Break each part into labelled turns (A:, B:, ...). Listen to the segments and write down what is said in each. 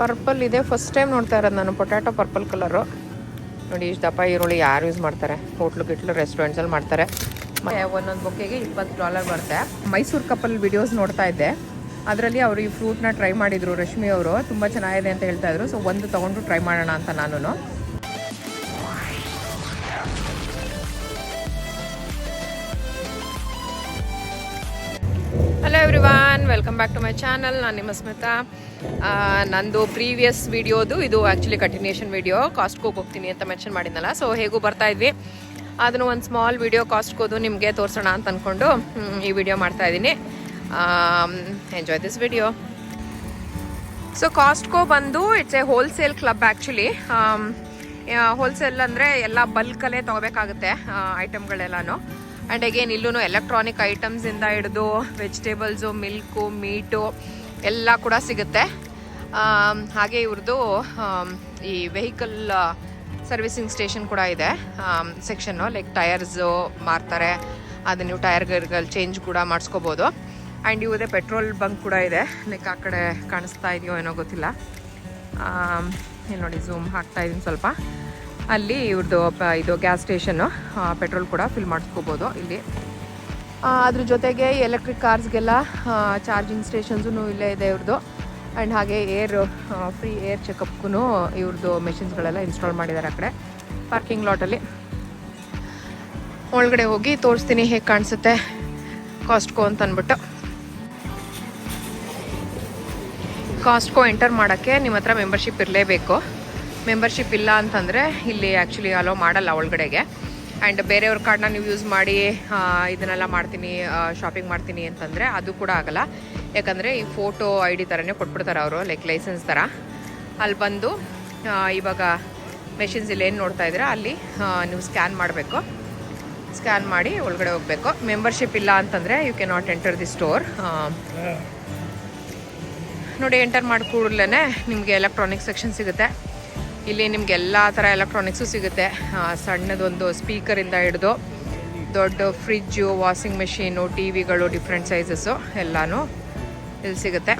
A: Purple ಇದೆ. First time ನೋಡ್ತಾ ಇರೋದು ನಾನು ಪೊಟ್ಯಾಟೊ ಪರ್ಪಲ್ ಕಲರು. ನೋಡಿ ಇಷ್ಟು ದಪ್ಪ ಈರುಳ್ಳಿ ಯಾರು ಯೂಸ್ ಮಾಡ್ತಾರೆ? ಹೋಟ್ಲು ಗಿಟ್ಲು ರೆಸ್ಟೋರೆಂಟ್ಸಲ್ಲಿ ಮಾಡ್ತಾರೆ. ಒಂದೊಂದು ಬೊಕ್ಕೆಗೆ ಇಪ್ಪತ್ತು ಡಾಲರ್ ಬರುತ್ತೆ. ಮೈಸೂರು ಕಪಲ್ ವಿಡಿಯೋಸ್ ನೋಡ್ತಾ ಇದ್ದೆ. ಅದರಲ್ಲಿ ಅವರು ಈ ಫ್ರೂಟ್ನ ಟ್ರೈ ಮಾಡಿದರು ರಶ್ಮಿ ಅವರು. ತುಂಬ ಚೆನ್ನಾಗಿದೆ ಅಂತ ಹೇಳ್ತಾ ಇದ್ರು. ಸೊ ಒಂದು ತೊಗೊಂಡು ಟ್ರೈ ಮಾಡೋಣ ಅಂತ ನಾನು hello everyone welcome back to my channel ನಾನು ನಿಮ್ಮ ಸ್ಮಿತಾ. ನಂದು ಪ್ರೀವಿಯಸ್ ವಿಡಿಯೋದು ಇದು ಆ್ಯಕ್ಚುಲಿ ಕಂಟಿನ್ಯೂಷನ್ ವಿಡಿಯೋ ಕಾಸ್ಟ್ಕೋಗೆ ಹೋಗ್ತೀನಿ ಅಂತ ಮೆನ್ಷನ್ ಮಾಡಿದ್ನಲ್ಲ ಸೊ ಹೇಗೂ ಬರ್ತಾ ಇದ್ವಿ. ಅದನ್ನು ಒಂದು ಸ್ಮಾಲ್ ವಿಡಿಯೋ ಕಾಸ್ಟ್ಕೋದು ನಿಮಗೆ ತೋರಿಸೋಣ ಅಂತ ಅಂದ್ಕೊಂಡು ಈ ವಿಡಿಯೋ ಮಾಡ್ತಾ ಇದ್ದೀನಿ. Enjoy this video so Costco ಬಂದು it's a wholesale club actually wholesale ಅಂದರೆ ಎಲ್ಲ ಬಲ್ಕಲ್ಲೇ ತೊಗೋಬೇಕಾಗುತ್ತೆ ಐಟಮ್ಗಳೆಲ್ಲನೂ ಆ್ಯಂಡ್ ಅಗೇನ್ ಇಲ್ಲೂ ಎಲೆಕ್ಟ್ರಾನಿಕ್ ಐಟಮ್ಸಿಂದ ಹಿಡಿದು ವೆಜಿಟೇಬಲ್ಸು ಮಿಲ್ಕು ಮೀಟು ಎಲ್ಲ ಕೂಡ ಸಿಗುತ್ತೆ. ಹಾಗೆ ಇವ್ರದ್ದು ಈ ವೆಹಿಕಲ್ ಸರ್ವಿಸಿಂಗ್ ಸ್ಟೇಷನ್ ಕೂಡ ಇದೆ. ಸೆಕ್ಷನ್ನು ಲೈಕ್ ಟೈರ್ಸು ಮಾರ್ತಾರೆ. ಅದು ನೀವು ಟೈರ್ಗಳು ಚೇಂಜ್ ಕೂಡ ಮಾಡಿಸ್ಕೋಬೋದು. ಆ್ಯಂಡ್ ಇವುದೇ ಪೆಟ್ರೋಲ್ ಬಂಕ್ ಕೂಡ ಇದೆ. ಲೈಕ್ ಆ ಕಡೆ ಕಾಣಿಸ್ತಾ ಇದೆಯೋ ಏನೋ ಗೊತ್ತಿಲ್ಲ. ಇಲ್ಲಿ ನೋಡಿ ಝೂಮ್ ಹಾಕ್ತಾ ಇದ್ದೀನಿ ಸ್ವಲ್ಪ. ಅಲ್ಲಿ ಇವ್ರದ್ದು ಇದು ಗ್ಯಾಸ್ ಸ್ಟೇಷನ್ ಪೆಟ್ರೋಲ್ ಕೂಡ ಫಿಲ್ ಮಾಡಿಸ್ಕೋಬೋದು ಇಲ್ಲಿ. ಅದ್ರ ಜೊತೆಗೆ ಎಲೆಕ್ಟ್ರಿಕ್ ಕಾರ್ಸ್ಗೆಲ್ಲ ಚಾರ್ಜಿಂಗ್ ಸ್ಟೇಷನ್ಸು ಇಲ್ಲೇ ಇದೆ ಇವ್ರದ್ದು ಆ್ಯಂಡ್ ಹಾಗೆ ಏರ್ ಫ್ರೀ ಏರ್ ಚೆಕಪ್ಗೂ ಇವ್ರದ್ದು ಮೆಷಿನ್ಸ್ಗಳೆಲ್ಲ ಇನ್ಸ್ಟಾಲ್ ಮಾಡಿದ್ದಾರೆ ಆ ಕಡೆ ಪಾರ್ಕಿಂಗ್ ಲಾಟಲ್ಲಿ ಒಳಗಡೆ ಹೋಗಿ ತೋರಿಸ್ತೀನಿ ಹೇಗೆ ಕಾಣಿಸುತ್ತೆ ಕಾಸ್ಟ್ಕೋ ಅಂತ ಅಂದ್ಬಿಟ್ಟು ಕಾಸ್ಟ್ಕೋ ಎಂಟರ್ ಮಾಡೋಕ್ಕೆ ನಿಮ್ಮ ಹತ್ರ ಮೆಂಬರ್ಶಿಪ್ ಇರಲೇಬೇಕು. ಮೆಂಬರ್ಶಿಪ್ ಇಲ್ಲ ಅಂತಂದರೆ ಇಲ್ಲಿ ಆ್ಯಕ್ಚುಲಿ ಅಲೋ ಮಾಡಲ್ಲ ಒಳಗಡೆಗೆ. ಆ್ಯಂಡ್ ಬೇರೆಯವ್ರ ಕಾರ್ಡ್ನ ನೀವು ಯೂಸ್ ಮಾಡಿ ಇದನ್ನೆಲ್ಲ ಮಾಡ್ತೀನಿ ಶಾಪಿಂಗ್ ಮಾಡ್ತೀನಿ ಅಂತಂದರೆ ಅದು ಕೂಡ ಆಗಲ್ಲ. ಯಾಕಂದರೆ ಈ ಫೋಟೋ ಐ ಡಿ ಥರನೇ ಕೊಟ್ಬಿಡ್ತಾರೆ ಅವರು ಲೈಕ್ ಲೈಸೆನ್ಸ್ ಥರ ಅಲ್ಲಿ ಬಂದು ಇವಾಗ ಮೆಷಿನ್ಸ್ ಇಲ್ಲಿ ಏನು ನೋಡ್ತಾ ಇದ್ದೀರಾ ಅಲ್ಲಿ ನೀವು ಸ್ಕ್ಯಾನ್ ಮಾಡಬೇಕು. ಸ್ಕ್ಯಾನ್ ಮಾಡಿ ಒಳಗಡೆ ಹೋಗಬೇಕು. ಮೆಂಬರ್ಶಿಪ್ ಇಲ್ಲ ಅಂತಂದರೆ you can not enter the store ನೋಡಿ ಎಂಟರ್ ಮಾಡಿ ಕೂಡಲೇ ನಿಮಗೆ ಎಲೆಕ್ಟ್ರಾನಿಕ್ ಸೆಕ್ಷನ್ ಸಿಗುತ್ತೆ. ಇಲ್ಲಿ ನಿಮ್ಗೆ ಎಲ್ಲ ಥರ ಎಲೆಕ್ಟ್ರಾನಿಕ್ಸು ಸಿಗುತ್ತೆ. ಸಣ್ಣದೊಂದು ಸ್ಪೀಕರಿಂದ ಹಿಡಿದು ದೊಡ್ಡ ಫ್ರಿಜ್ಜು ವಾಷಿಂಗ್ ಮೆಷೀನು ಟಿ ವಿಗಳು ಡಿಫ್ರೆಂಟ್ ಸೈಜಸ್ಸು ಎಲ್ಲನೂ ಇಲ್ಲಿ ಸಿಗುತ್ತೆ.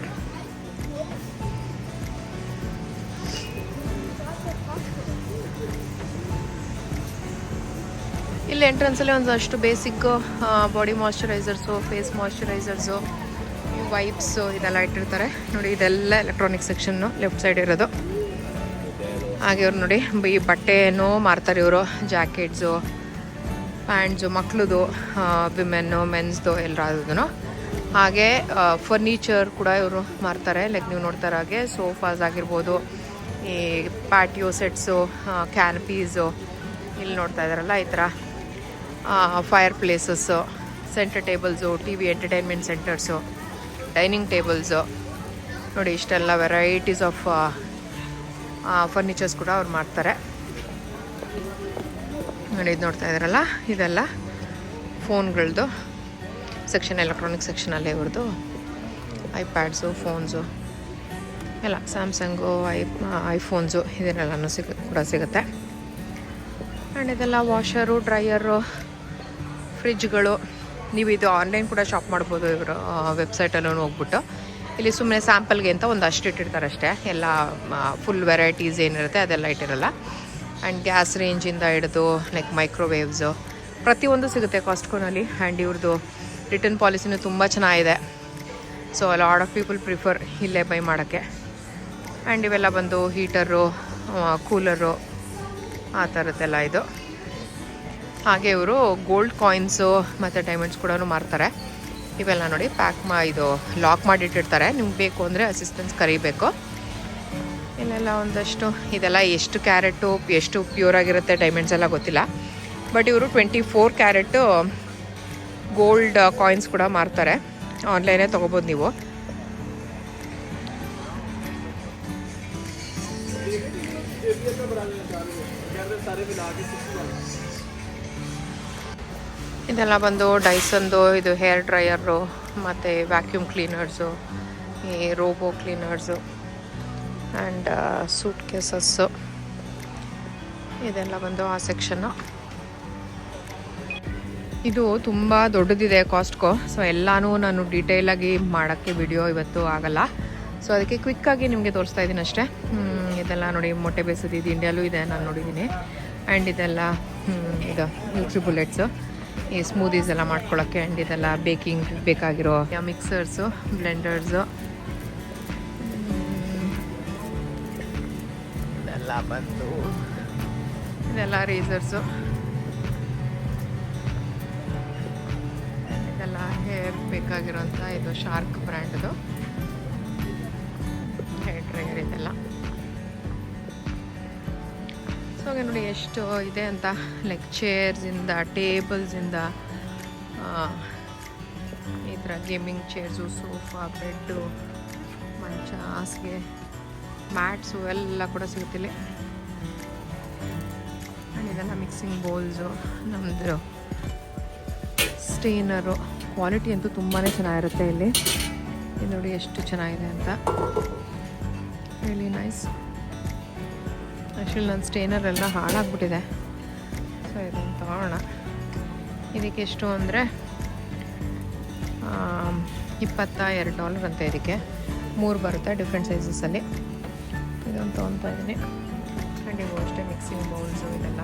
A: ಇಲ್ಲಿ ಎಂಟ್ರೆನ್ಸಲ್ಲಿ ಒಂದಷ್ಟು basic body moisturisers face moisturisers wipes ಇದೆಲ್ಲ ಇಟ್ಟಿರ್ತಾರೆ. ನೋಡಿ, ಇದೆಲ್ಲ ಎಲೆಕ್ಟ್ರಾನಿಕ್ ಸೆಕ್ಷನ್ನು ಲೆಫ್ಟ್ ಸೈಡ್ ಇರೋದು. ಹಾಗೆ ಇವ್ರು ನೋಡಿ, ಈ ಬಟ್ಟೆಯನ್ನು ಮಾರ್ತಾರೆ ಇವರು, ಜಾಕೆಟ್ಸು, ಪ್ಯಾಂಟ್ಸು, ಮಕ್ಳದು ವಿಮೆನ್ನು ಮೆನ್ಸ್ದು ಎಲ್ಲರದು ಹಾಗೆ ಫರ್ನಿಚರ್ ಕೂಡ ಇವರು ಮಾರ್ತಾರೆ ಲೈಕ್ ನೀವು ನೋಡ್ತಾರೆ ಹಾಗೆ ಸೋಫಾಸ್ ಆಗಿರ್ಬೋದು, ಈ ಪ್ಯಾಟಿಯೋ ಸೆಟ್ಸು ಕ್ಯಾನ್ಪೀಸು ಇಲ್ಲಿ ನೋಡ್ತಾ ಇದ್ದಾರಲ್ಲ, ಈ ಥರ. Fire places centre tables T V entertainment centres dining tables ನೋಡಿ, ಇಷ್ಟೆಲ್ಲ ವೆರೈಟೀಸ್ ಆಫ್ ಫರ್ನಿಚರ್ಸ್ ಕೂಡ ಅವ್ರು ಮಾಡ್ತಾರೆ. ನೋಡಿ, ಇದು ನೋಡ್ತಾ ಇದ್ದಾರಲ್ಲ ಇದೆಲ್ಲ ಫೋನ್ಗಳದ್ದು ಸೆಕ್ಷನ್ ಎಲೆಕ್ಟ್ರಾನಿಕ್ ಸೆಕ್ಷನಲ್ಲೇ ಇವ್ರದ್ದು ಐಪ್ಯಾಡ್ಸು ಫೋನ್ಸು ಎಲ್ಲ ಸ್ಯಾಮ್ಸಂಗು ಐ ಐಫೋನ್ಸು ಇದನ್ನೆಲ್ಲನೂ ಸಿಗ, ಕೂಡ ಸಿಗುತ್ತೆ. ಆ್ಯಂಡ್ ಇದೆಲ್ಲ ವಾಷರು ಡ್ರೈಯರು ಫ್ರಿಜ್ಗಳು ನೀವು ಇದು ಆನ್ಲೈನ್ ಕೂಡ ಶಾಪ್ ಮಾಡ್ಬೋದು ಇವರು ವೆಬ್ಸೈಟಲ್ಲೂ ಹೋಗ್ಬಿಟ್ಟು. ಇಲ್ಲಿ ಸುಮ್ಮನೆ ಸ್ಯಾಂಪಲ್ಗೆ ಅಂತ ಒಂದು ಅಷ್ಟು ಇಟ್ಟಿರ್ತಾರೆ ಅಷ್ಟೇ ಎಲ್ಲ ಫುಲ್ ವೆರೈಟೀಸ್ ಏನಿರುತ್ತೆ ಅದೆಲ್ಲ ಇಟ್ಟಿರಲ್ಲ. ಆ್ಯಂಡ್ ಗ್ಯಾಸ್ ರೇಂಜಿಂದ ಹಿಡಿದು ಲೈಕ್ ಮೈಕ್ರೋವೇವ್ಸು ಪ್ರತಿಯೊಂದು ಸಿಗುತ್ತೆ ಕಾಸ್ಟ್ಕೋನಲ್ಲಿ ಆ್ಯಂಡ್ ಇವ್ರದ್ದು ರಿಟರ್ನ್ ಪಾಲಿಸಿನೂ ತುಂಬ ಚೆನ್ನಾಗಿದೆ. So lot of people prefer ಇಲ್ಲೇ ಬೈ ಮಾಡೋಕ್ಕೆ. ಆ್ಯಂಡ್ ಇವೆಲ್ಲ ಬಂದು ಹೀಟರು ಕೂಲರು ಆ ಥರದ್ದೆಲ್ಲ ಇದು. ಹಾಗೆ ಇವರು ಗೋಲ್ಡ್ ಕಾಯಿನ್ಸು ಮತ್ತು ಡೈಮಂಡ್ಸ್ ಕೂಡ ಮಾರ್ತಾರೆ. ಇವೆಲ್ಲ ನೋಡಿ ಪ್ಯಾಕ್ ಮಾ ಇದು ಲಾಕ್ ಮಾಡಿಟ್ಟಿರ್ತಾರೆ. ನಿಮ್ಗೆ ಬೇಕು ಅಂದರೆ ಅಸಿಸ್ಟೆನ್ಸ್ ಕರಿಬೇಕು. ಇಲ್ಲೆಲ್ಲ ಒಂದಷ್ಟು, ಇದೆಲ್ಲ ಎಷ್ಟು ಕ್ಯಾರೆಟು, ಎಷ್ಟು ಪ್ಯೂರ್ ಆಗಿರುತ್ತೆ ಡೈಮಂಡ್ಸ್ ಎಲ್ಲ ಗೊತ್ತಿಲ್ಲ. ಬಟ್ ಇವರು twenty four carat gold coins ಕೂಡ ಮಾರ್ತಾರೆ. ಆನ್ಲೈನೇ ತೊಗೋಬೋದು ನೀವು. ಇದೆಲ್ಲ ಬಂದು ಡೈಸನ್ದು ಇದು ಹೇರ್ ಡ್ರೈಯರು ಮತ್ತು ವ್ಯಾಕ್ಯೂಮ್ ಕ್ಲೀನರ್ಸು ಈ robo cleaners and suit cases ಇದೆಲ್ಲ ಬಂದು ಆ ಸೆಕ್ಷನ್ನು ಇದು ತುಂಬ ದೊಡ್ಡದಿದೆ ಕಾಸ್ಟ್ಕೋ ಸೊ ಎಲ್ಲನೂ ನಾನು ಡೀಟೇಲಾಗಿ ಮಾಡೋಕ್ಕೆ ವಿಡಿಯೋ ಇವತ್ತು ಆಗಲ್ಲ. ಸೊ ಅದಕ್ಕೆ ಕ್ವಿಕ್ಕಾಗಿ ನಿಮಗೆ ತೋರಿಸ್ತಾ ಇದ್ದೀನಿ ಅಷ್ಟೇ. ಇದೆಲ್ಲ ನೋಡಿ ಮೊಟ್ಟೆ ಬೇಯಿಸೋದು ಇದು ಇಂಡಿಯಾಲೂ ಇದೆ, ನಾನು ನೋಡಿದ್ದೀನಿ. ಆ್ಯಂಡ್ ಇದೆಲ್ಲ ಇದು ನ್ಯೂಟ್ರಿ ಬುಲೆಟ್ಸು ಈ ಸ್ಮೂದೀಸ್ ಎಲ್ಲ ಮಾಡ್ಕೊಳ್ಳೋಕ್ಕೆ ಆ್ಯಂಡ್ ಇದೆಲ್ಲ ಬೇಕಿಂಗ್ ಬೇಕಾಗಿರೋ ಮಿಕ್ಸರ್ಸು ಬ್ಲೆಂಡರ್ಸು ಇದೆಲ್ಲ ಬಂದು ಇದೆಲ್ಲ ರೇಸರ್ಸು ಇದೆಲ್ಲ ಹೇರ್ ಬೇಕಾಗಿರೋಂಥ ಇದು ಶಾರ್ಕ್ ಬ್ರ್ಯಾಂಡ್ದು ಹೇರ್ ಡ್ರೈಯರ್ ಇದೆಲ್ಲ. ಹಾಗೆ ನೋಡಿ ಎಷ್ಟು ಇದೆ ಅಂತ ಲೈಕ್ ಚೇರ್ಸಿಂದ ಟೇಬಲ್ಸಿಂದ ಈ ಥರ ಗೇಮಿಂಗ್ ಚೇರ್ಸು ಸೋಫಾ ಬೆಡ್ಡು ಮಂಚ, ಹಾಸಿಗೆ ಮ್ಯಾಟ್ಸು ಎಲ್ಲ ಕೂಡ ಸಿಗುತ್ತಿಲ್ಲ ಆ್ಯಂಡ್ ಇದೆಲ್ಲ ಮಿಕ್ಸಿಂಗ್ ಬೌಲ್ಸು ನಮ್ಮದು ಸ್ಟೇನರು ಕ್ವಾಲಿಟಿ ಅಂತೂ ತುಂಬಾ ಚೆನ್ನಾಗಿರುತ್ತೆ ಇಲ್ಲಿ. ನೋಡಿ ಎಷ್ಟು ಚೆನ್ನಾಗಿದೆ ಅಂತ. ರಿಯಲಿ ನೈಸ್ ಆ್ಯಕ್ಚುಲಿ ನನ್ನ ಸ್ಟೇನರ್ ಎಲ್ಲ ಹಾಳಾಗ್ಬಿಟ್ಟಿದೆ. ಸೊ ಇದನ್ನು ತಗೋಣ ಇದಕ್ಕೆ ಎಷ್ಟು ಅಂದರೆ ಇಪ್ಪತ್ತ ಎರಡು ಡಾಲರ್ ಅಂತ ಇದಕ್ಕೆ. ಮೂರು ಬರುತ್ತೆ ಡಿಫ್ರೆಂಟ್ ಸೈಜಸಲ್ಲಿ ಇದೊಂದು ತೊಗೊತಾ ಇದ್ದೀನಿ. ಇವು ಅಷ್ಟೇ ಮಿಕ್ಸಿಂಗ್ ಬೌಲ್ಸು ಇದೆಲ್ಲ.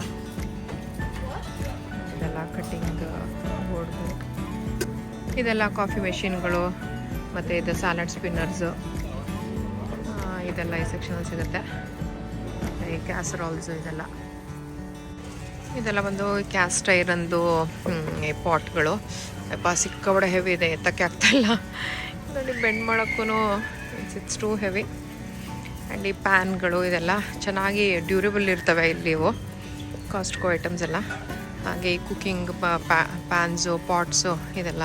A: ಇದೆಲ್ಲ ಕಟ್ಟಿಂಗ್ ಬೋರ್ಡ್ಗಳು ಇದೆಲ್ಲ ಕಾಫಿ ಮೆಷಿನ್ಗಳು ಮತ್ತು ಇದು ಸ್ಯಾಲಡ್ ಸ್ಪಿನ್ನರ್ಸು ಇದೆಲ್ಲ ಈ ಸೆಕ್ಷನಲ್ಲಿ ಸಿಗುತ್ತೆ. ಈ ಕ್ಯಾಸರಾಲ್ಸು ಇದೆಲ್ಲ. ಇದೆಲ್ಲ ಬಂದು ಕ್ಯಾಸ್ಟ್ ಐರನ್ದು ಪಾಟ್ಗಳು ಅಪ್ಪ ಸಿಕ್ಕಬಡ ಹೆವಿ ಇದೆ, ಎತ್ತಕ್ಕೆ ಆಗ್ತಾಯಿಲ್ಲ ಇದರಲ್ಲಿ ಬೆಂಡ್ ಮಾಡೋಕ್ಕೂ it's it's too heavy and ಈ ಪ್ಯಾನ್ಗಳು ಇದೆಲ್ಲ ಚೆನ್ನಾಗಿ ಡ್ಯೂರಬಲ್ ಇರ್ತವೆ ಇಲ್ಲಿವು ಕಾಸ್ಟ್ಕೋ ಐಟಮ್ಸ್ ಎಲ್ಲ. ಹಾಗೆ ಈ ಕುಕ್ಕಿಂಗ್ ಪ್ಯಾನ್ಸು ಪಾಟ್ಸು ಇದೆಲ್ಲ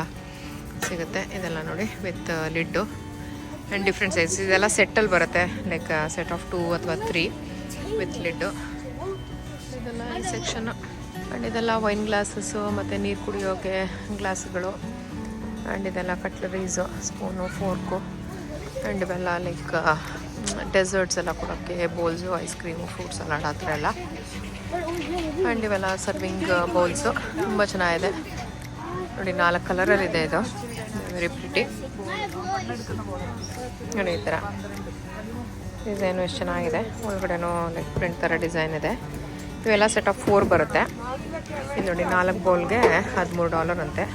A: ಸಿಗುತ್ತೆ. ಇದೆಲ್ಲ ನೋಡಿ with lid and different size ಇದೆಲ್ಲ ಸೆಟ್ಟಲ್ಲಿ ಬರುತ್ತೆ ಲೈಕ್ ಸೆಟ್ ಆಫ್ ಟೂ ಅಥವಾ ತ್ರೀ ವಿತ್ ಲಿಡ್ಡು ಇದೆಲ್ಲ ಈ ಸೆಕ್ಷನ್ನು ಆ್ಯಂಡ್ ಇದೆಲ್ಲ ವೈನ್ ಗ್ಲಾಸಸ್ಸು ಮತ್ತು ನೀರು ಕುಡಿಯೋಕೆ ಗ್ಲಾಸ್ಗಳು. ಆ್ಯಂಡ್ ಇದೆಲ್ಲ ಕಟ್ಲರೀಸು ಸ್ಪೂನು ಫೋರ್ಕು ಆ್ಯಂಡ್ ಇವೆಲ್ಲ ಲೈಕ್ ಡೆಸರ್ಟ್ಸ್ ಎಲ್ಲ ಕೊಡೋಕ್ಕೆ bowls ice cream fruit salad ಆ ಥರ ಎಲ್ಲ. ಆ್ಯಂಡ್ ಇವೆಲ್ಲ ಸರ್ವಿಂಗ್ ಬೌಲ್ಸು ತುಂಬ ಚೆನ್ನಾಗಿದೆ. ನೋಡಿ, ನಾಲ್ಕು ಕಲರಲ್ಲಿದೆ ಇದು ವೆರಿ ಪ್ರಿಟಿ ನೋಡಿ, ಈ ಥರ. ಡಿಸೈನು ಎಷ್ಟು ಚೆನ್ನಾಗಿದೆ. ಒಳಗಡೆನೂ ಲೈಕ್ ಪ್ರಿಂಟ್ ಥರ ಡಿಸೈನ್ ಇದೆ. ಇವೆಲ್ಲ ಸೆಟ್ ಆಫ್ ಫೋರ್ ಬರುತ್ತೆ. ಇದು ನೋಡಿ ನಾಲ್ಕು ಬೌಲ್ಗೆ ಹದಿಮೂರು ಡಾಲರ್ ಅಂತೆ.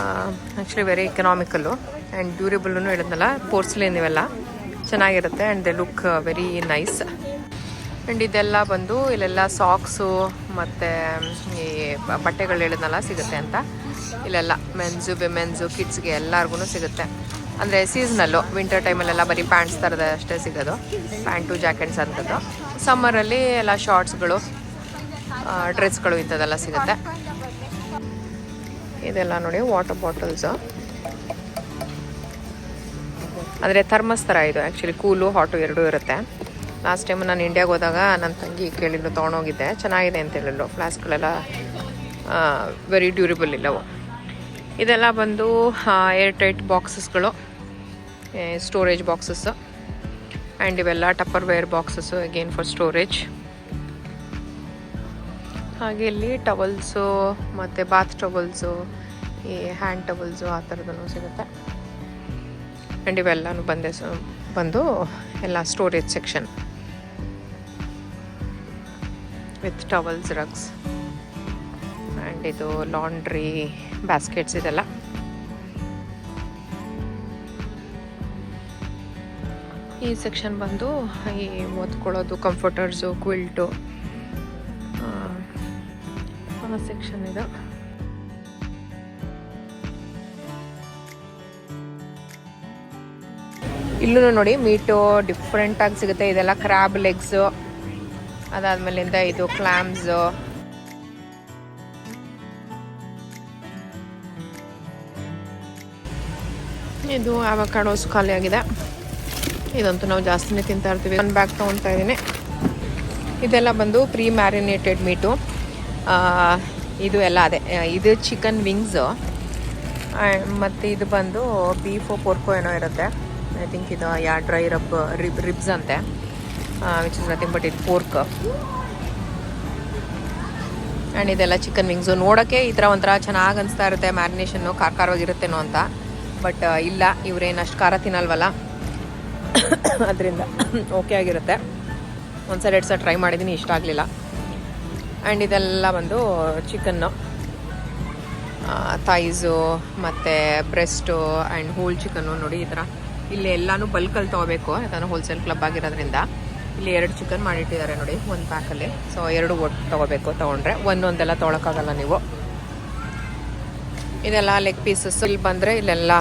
A: Actually very economical and durable ಹೇಳಿದ್ನಲ್ಲ ಪೋರ್ಸ್ಲಿನ್ ಇವೆಲ್ಲ. ಚೆನ್ನಾಗಿರುತ್ತೆ and they look very nice and ಇದೆಲ್ಲ ಬಂದು ಇಲ್ಲೆಲ್ಲ ಸಾಕ್ಸು ಮತ್ತು ಈ ಬಟ್ಟೆಗಳು ಹೇಳಿದ್ನಲ್ಲ ಸಿಗುತ್ತೆ ಅಂತ. ಇಲ್ಲೆಲ್ಲ ಮೆನ್ಸು ವಿಮೆನ್ಸು ಕಿಡ್ಸ್ಗೆ ಎಲ್ಲರಿಗೂ ಸಿಗುತ್ತೆ. ಅಂದರೆ ಸೀಸನಲ್ಲು ವಿಂಟರ್ ಟೈಮಲ್ಲೆಲ್ಲ ಬರೀ ಪ್ಯಾಂಟ್ಸ್ ಥರದ ಅಷ್ಟೇ ಸಿಗೋದು. ಪ್ಯಾಂಟು ಜಾಕೆಟ್ಸ್ ಅಂಥದ್ದು ಸಮ್ಮರಲ್ಲಿ ಎಲ್ಲ ಶಾರ್ಟ್ಸ್ಗಳು ಡ್ರೆಸ್ಗಳು ಇಂಥದ್ದೆಲ್ಲ ಸಿಗುತ್ತೆ. ಇದೆಲ್ಲ ನೋಡಿ ವಾಟರ್ ಬಾಟಲ್ಸು ಅಂದರೆ ಥರ್ಮಸ್ ಥರ ಇದು. ಆ್ಯಕ್ಚುಲಿ ಕೂಲು ಹಾಟು ಎರಡೂ ಇರುತ್ತೆ. ಲಾಸ್ಟ್ ಟೈಮ್ ನಾನು ಇಂಡಿಯಾಗೆ ಹೋದಾಗ ನನ್ನ ತಂಗಿ ಕೇಳಿದ್ರು ತೊಗೊಂಡೋಗಿದ್ದೆ. ಚೆನ್ನಾಗಿದೆ ಅಂತ ಹೇಳಿದ್ರು ಫ್ಲಾಸ್ಕ್ಗಳೆಲ್ಲ ವೆರಿ ಡ್ಯೂರಬಲ್ ಇಲ್ಲವು. ಇದೆಲ್ಲ ಬಂದು ಏರ್ ಟೈಟ್ ಬಾಕ್ಸಸ್ಗಳು ಸ್ಟೋರೇಜ್ ಬಾಕ್ಸಸ್ ಆ್ಯಂಡ್ ಇವೆಲ್ಲ Tupperware boxes again for storage ಹಾಗೆ ಇಲ್ಲಿ ಟವಲ್ಸು ಮತ್ತು ಬಾತ್ ಟವಲ್ಸು ಈ ಹ್ಯಾಂಡ್ ಟವಲ್ಸು ಆ ಥರದೂ ಸಿಗುತ್ತೆ. ಆ್ಯಂಡ್ ಇವೆಲ್ಲನೂ ಬಂದೆ ಬಂದು ಎಲ್ಲ storage section with towels rugs and ಇದು ಲಾಂಡ್ರಿ ಬ್ಯಾಸ್ಕೆಟ್ಸ್ ಇದೆಲ್ಲ. ಈ ಸೆಕ್ಷನ್ ಬಂದು ಈ ಓದ್ಕೊಳ್ಳೋದು, ಕಂಫರ್ಟರ್ಸು, ಕ್ವಿಲ್ಟು. ಆ ಸೆಕ್ಷನ್ ಇದು. ಇಲ್ಲೂ ನೋಡಿ, ಮೀಟು ಡಿಫ್ರೆಂಟಾಗಿ ಸಿಗುತ್ತೆ. ಇದೆಲ್ಲ ಕ್ರ್ಯಾಬ್ ಲೆಗ್ಸು. ಅದಾದ್ಮೇಲಿಂದ ಇದು ಕ್ಲಾಮ್ಸು. ಇದು ಆವಕಾಡೋಸ್ ಖಾಲಿ ಆಗಿದೆ ಇದಂತೂ ನಾವು ಜಾಸ್ತಿನೇ ತಿಂತಾ ಇರ್ತೀವಿ ಒಂದು ಬ್ಯಾಗ್ ತೊಗೊತಾ ಇದ್ದೀನಿ. ಇದೆಲ್ಲ ಬಂದು ಪ್ರೀ ಮ್ಯಾರಿನೇಟೆಡ್ ಮೀಟು ಇದು ಎಲ್ಲ ಅದೇ. ಇದು ಚಿಕನ್ ವಿಂಗ್ಸು ಮತ್ತು ಇದು ಬಂದು ಬೀಫು ಪೋರ್ಕೋ ಏನೋ ಇರುತ್ತೆ. ಐ ಥಿಂಕ್ ಇದು yeah dry rub rib ribs ಅಂತೆ. ವಿಚ್ ಇಸ್ ನಥಿಂಗ್ ಬಟ್ ಇದು ಪೋರ್ಕ್ ಆ್ಯಂಡ್ ಇದೆಲ್ಲ ಚಿಕನ್ ವಿಂಗ್ಸು ನೋಡೋಕ್ಕೆ ಈ ಥರ ಒಂಥರ ಚೆನ್ನಾಗಿ ಅನಿಸ್ತಾ ಇರುತ್ತೆ. ಮ್ಯಾರಿನೇಷನ್ನು ಖಾರ ಖಾರವಾಗಿರುತ್ತೇನೋ ಅಂತ ಬಟ್ ಇಲ್ಲ. ಇವ್ರೇನು ಅಷ್ಟು ಖಾರ ತಿನ್ನಲ್ವಲ್ಲ. ಅದರಿಂದ ಓಕೆ ಆಗಿರುತ್ತೆ. ಒಂದು ಸಲ ಎರಡು ಸಲ ಟ್ರೈ ಮಾಡಿದ್ದೀನಿ, ಇಷ್ಟ ಆಗಲಿಲ್ಲ. ಆ್ಯಂಡ್ ಇದೆಲ್ಲ ಬಂದು ಚಿಕನ್ನು ಥೈಸು ಮತ್ತು ಬ್ರೆಸ್ಟು ಆ್ಯಂಡ್ ಹೋಲ್ ಚಿಕನ್ನು ನೋಡಿ ಈ ಥರ. ಇಲ್ಲಿ ಎಲ್ಲನೂ ಬಲ್ಕಲ್ಲಿ ತೊಗೋಬೇಕು, ಯಾಕಂದರೆ ಹೋಲ್ಸೇಲ್ ಕ್ಲಬ್ ಆಗಿರೋದ್ರಿಂದ. ಇಲ್ಲಿ ಎರಡು ಚಿಕನ್ ಮಾಡಿಟ್ಟಿದ್ದಾರೆ ನೋಡಿ, ಒಂದು ಪ್ಯಾಕಲ್ಲಿ ಸೊ ಎರಡು ಒಟ್ಟು ತೊಗೋಬೇಕು ತೊಗೊಂಡ್ರೆ. ಒಂದೊಂದೆಲ್ಲ ತೊಗೊಳಕ್ಕಾಗಲ್ಲ ನೀವು. ಇದೆಲ್ಲ ಲೆಗ್ ಪೀಸಸ್ ಇಲ್ಲಿ ಬಂದರೆ ಇಲ್ಲೆಲ್ಲ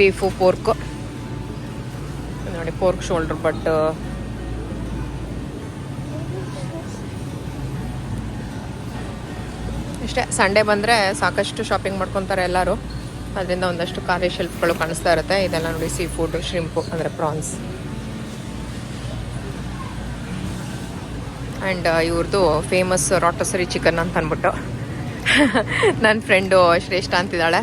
A: ಬೀಫು ಪೋರ್ಕು ನೋಡಿ ಪೋರ್ಕ್ ಶೋಲ್ಡರ್ ಬಟ್ ಇಷ್ಟೇ ಸಂಡೇ ಬಂದರೆ ಸಾಕಷ್ಟು ಶಾಪಿಂಗ್ ಮಾಡ್ಕೊತಾರೆ ಎಲ್ಲರೂ. ಅದರಿಂದ ಒಂದಷ್ಟು ಖಾಲಿ ಶೆಲ್ಫ್ಗಳು ಕಾಣಿಸ್ತಾ ಇರುತ್ತೆ. ಇದೆಲ್ಲ ನೋಡಿ ಸೀ ಫುಡ್ ಶ್ರಿಂಪು ಅಂದರೆ ಪ್ರಾನ್ಸ್ ಆ್ಯಂಡ್ ಇವ್ರದ್ದು ಫೇಮಸ್ ರಾಟಸರಿ ಚಿಕನ್ ಅಂತ ಅಂದ್ಬಿಟ್ಟು. ನನ್ನ ಫ್ರೆಂಡು ಶ್ರೇಷ್ಠ ಅಂತಿದ್ದಾಳೆ.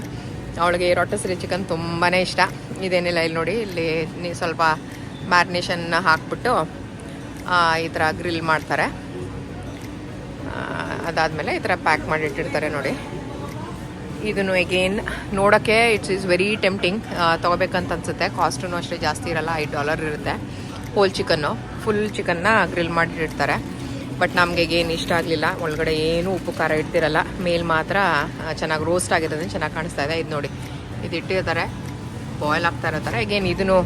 A: ಅವಳಿಗೆ ರೊಟ್ಟಸರಿ ಚಿಕನ್ ತುಂಬಾ ಇಷ್ಟ. ಇದೇನಿಲ್ಲ, ಇಲ್ಲಿ ನೋಡಿ, ಇಲ್ಲಿ ಸ್ವಲ್ಪ ಮ್ಯಾರಿನೇಷನ್ನ ಹಾಕ್ಬಿಟ್ಟು ಈ ಥರ ಗ್ರಿಲ್ ಮಾಡ್ತಾರೆ. ಅದಾದಮೇಲೆ ಈ ಥರ ಪ್ಯಾಕ್ ಮಾಡಿ ಇಟ್ಟಿರ್ತಾರೆ ನೋಡಿ. ಇದನ್ನು ಎಗೇನ್ ನೋಡೋಕ್ಕೆ ಇಟ್ಸ್ ಈಸ್ ವೆರಿ ಟೆಂಪ್ಟಿಂಗ್ ತೊಗೋಬೇಕಂತ ಅನಿಸುತ್ತೆ. ಕಾಸ್ಟೂ ಅಷ್ಟೇ ಜಾಸ್ತಿ ಇರಲ್ಲ, ಐದು ಡಾಲರ್ ಇರುತ್ತೆ. ಹೋಲ್ ಚಿಕನ್ನು ಫುಲ್ ಚಿಕನ್ನ ಗ್ರಿಲ್ ಮಾಡಿಟ್ಟಿರ್ತಾರೆ ಬಟ್ ನಮಗೆ ಏನು ಇಷ್ಟ ಆಗಲಿಲ್ಲ. ಒಳಗಡೆ ಏನು ಉಪ್ಪು ಖಾರ ಇಡ್ತಿರಲ್ಲ, ಮೇಲ್ ಮಾತ್ರ ಚೆನ್ನಾಗಿ ರೋಸ್ಟ್ ಆಗಿರೋದನ್ನ ಚೆನ್ನಾಗಿ ಕಾಣಿಸ್ತಾ ಇದೆ. ಇದು ನೋಡಿ, ಇದು ಇಟ್ಟಿರ್ತಾರೆ ಬಾಯ್ಲ್ ಆಗ್ತಾ ಇರ್ತಾರೆ ಎಗೇನ್ ಇದನ್ನು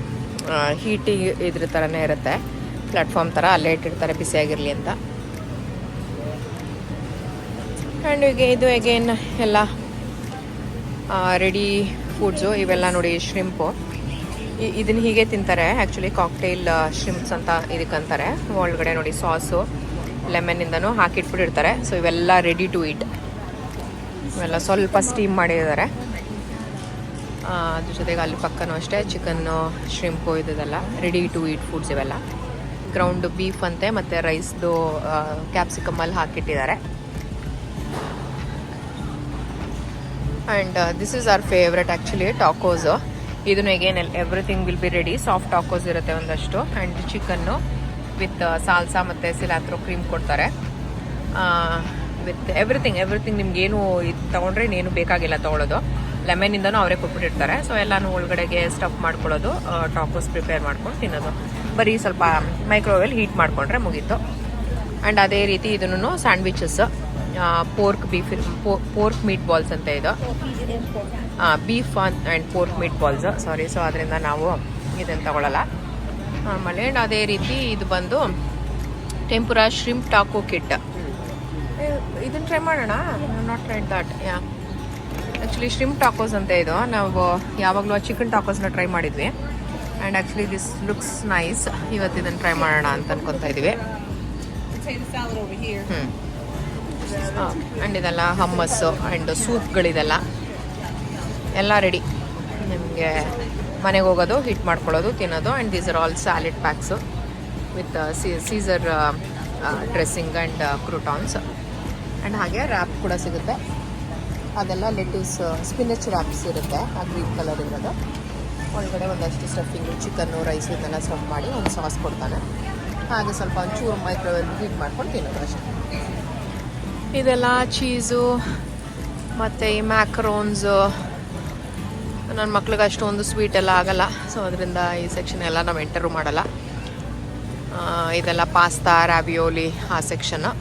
A: ಹೀಟಿಗೆ ಇದ್ರ ಥರನೇ ಇರುತ್ತೆ. ಪ್ಲಾಟ್ಫಾರ್ಮ್ ಥರ ಅಲ್ಲೇ ಇಟ್ಟಿರ್ತಾರೆ ಬಿಸಿಯಾಗಿರಲಿ ಅಂತ. ಆ್ಯಂಡ್ ಈಗ ಇದು ಎಗೇನ್ ಎಲ್ಲ ರೆಡಿ ಫುಡ್ಸು ಇವೆಲ್ಲ ನೋಡಿ ಶ್ರಿಂಪು ಇದನ್ನ ಹೀಗೆ ತಿಂತಾರೆ. ಆ್ಯಕ್ಚುಲಿ ಕಾಕ್ಟೈಲ್ ಶ್ರಿಂಪ್ಸ್ ಅಂತ ಇದಕ್ಕಂತಾರೆ. ಒಳಗಡೆ ನೋಡಿ ಸಾಸು ಲೆಮನ್ನಿಂದನೂ ಹಾಕಿಟ್ಬಿಟ್ಟಿರ್ತಾರೆ. ಸೊ ಇವೆಲ್ಲ ರೆಡಿ ಟು ಈಟ್ ಇವೆಲ್ಲ ಸ್ವಲ್ಪ ಸ್ಟೀಮ್ ಮಾಡಿದ್ದಾರೆ. ಅದ್ರ ಜೊತೆಗೆ ಅಲ್ಲಿ ಪಕ್ಕನೂ ಅಷ್ಟೇ ಚಿಕನ್ನು ಶ್ರಿಂಪು ಇದೆಲ್ಲ ರೆಡಿ ಟು ಈಟ್ ಫುಡ್ಸ್ ಇವೆಲ್ಲ. ಗ್ರೌಂಡ್ ಬೀಫ್ ಅಂತೆ, ಮತ್ತು ರೈಸ್ದು ಕ್ಯಾಪ್ಸಿಕಮಲ್ಲಿ ಹಾಕಿಟ್ಟಿದ್ದಾರೆ. And this is our favourite actually tacos ಇದನ್ನು again everything will be ready soft tacos ಇರುತ್ತೆ ಒಂದಷ್ಟು. ಆ್ಯಂಡ್ ಚಿಕನ್ನು ವಿತ್ ಸಾಲ್ಸಾ ಮತ್ತು ಸಿಲಾತ್ರೋ ಕ್ರೀಮ್ ಕೊಡ್ತಾರೆ. ವಿತ್ ಎವ್ರಿಥಿಂಗ್ ಎವ್ರಿಥಿಂಗ್ ನಿಮ್ಗೇನು ಇದು ತೊಗೊಂಡ್ರೆ ಇನ್ನೇನು ಬೇಕಾಗಿಲ್ಲ ತೊಗೊಳೋದು. ಲೆಮನಿಂದನೂ ಅವರೇ ಕೊಟ್ಬಿಟ್ಟಿರ್ತಾರೆ. ಸೊ ಎಲ್ಲನೂ ಒಳಗಡೆಗೆ ಸ್ಟಫ್ ಮಾಡ್ಕೊಳ್ಳೋದು ಟಾಕೋಸ್ ಪ್ರಿಪೇರ್ ಮಾಡ್ಕೊಂಡು ತಿನ್ನೋದು. ಬರೀ ಸ್ವಲ್ಪ ಮೈಕ್ರೋವೇವ್ ಹೀಟ್ ಮಾಡಿಕೊಂಡ್ರೆ ಮುಗೀತು. ಆ್ಯಂಡ್ ಅದೇ ರೀತಿ ಇದನ್ನು sandwiches pork beef pork meatballs ಅಂತ ಇದು. Beef and pork meatballs sorry so ಅದರಿಂದ ನಾವು ಇದನ್ನು ತಗೊಳ್ಳಲ್ಲ ಆಮೇಲೆ ಅದೇ ರೀತಿ ಇದು ಬಂದು ಟೆಂಪುರ ಶ್ರಿಂಪ್ ಟಾಕೋ ಕಿಟ್ ಇದನ್ನು ಟ್ರೈ ಮಾಡೋಣ? Not tried that yeah actually shrimp tacos ಅಂತ ಇದು. ನಾವು ಯಾವಾಗಲೂ ಚಿಕನ್ ಟಾಕೋಸ್ನ ಟ್ರೈ ಮಾಡಿದ್ವಿ. And actually this looks nice ಇವತ್ತು ಇದನ್ನು ಟ್ರೈ ಮಾಡೋಣ ಅಂತ ಅನ್ಕೊತಾ ಇದ್ದೀವಿ. ಹ್ಞೂ ಆ್ಯಂಡ್ ಇದೆಲ್ಲ ಹಮ್ಮಸ್ಸು ಆ್ಯಂಡ್ ಸೂಪ್ಗಳಿದೆಲ್ಲ ಎಲ್ಲ ರೆಡಿ ನಿಮಗೆ ಮನೆಗೆ ಹೋಗೋದು, ಹಿಟ್ ಮಾಡ್ಕೊಳ್ಳೋದು, ತಿನ್ನೋದು and these are all salad packs with Caesar dressing and croutons and ಹಾಗೆ ರ್ಯಾಪ್ ಕೂಡ ಸಿಗುತ್ತೆ. ಅದೆಲ್ಲ ಲೆಟೀಸ್ ಸ್ಪಿನಚ್ ರ್ಯಾಪ್ಸ್ ಇರುತ್ತೆ, ಆ ಗ್ರೀನ್ ಕಲರ್ ಇರೋದು. ಒಳಗಡೆ ಒಂದಷ್ಟು ಸ್ಟಫಿಂಗು ಚಿಕನ್ನು ರೈಸ್ ಇದನ್ನೆಲ್ಲ ಸ್ಟಫ್ ಮಾಡಿ ಒಂದು ಸಾಸ್ ಕೊಡ್ತಾನೆ. ಹಾಗೆ ಸ್ವಲ್ಪ ಒಂಚೂರು ಮೈಕ್ರೋವೇವ್ ಹೀಟ್ ಮಾಡ್ಕೊಂಡು ತಿನ್ನೋದು ಅಷ್ಟೇ. ಇದೆಲ್ಲ ಚೀಸು ಮತ್ತು ಈ ಮ್ಯಾಕ್ರೋನ್ಸು ನನ್ನ ಮಕ್ಳಿಗೆ ಅಷ್ಟೊಂದು ಸ್ವೀಟ್ ಎಲ್ಲ ಆಗಲ್ಲ. ಸೊ ಅದರಿಂದ ಈ ಸೆಕ್ಷನ್ ಎಲ್ಲ ನಾವು ಎಂಟರು ಮಾಡಲ್ಲ. ಇದೆಲ್ಲ ಪಾಸ್ತಾ ರ್ಯಾವಿಯೋಲಿ ಆ ಸೆಕ್ಷನ್ನು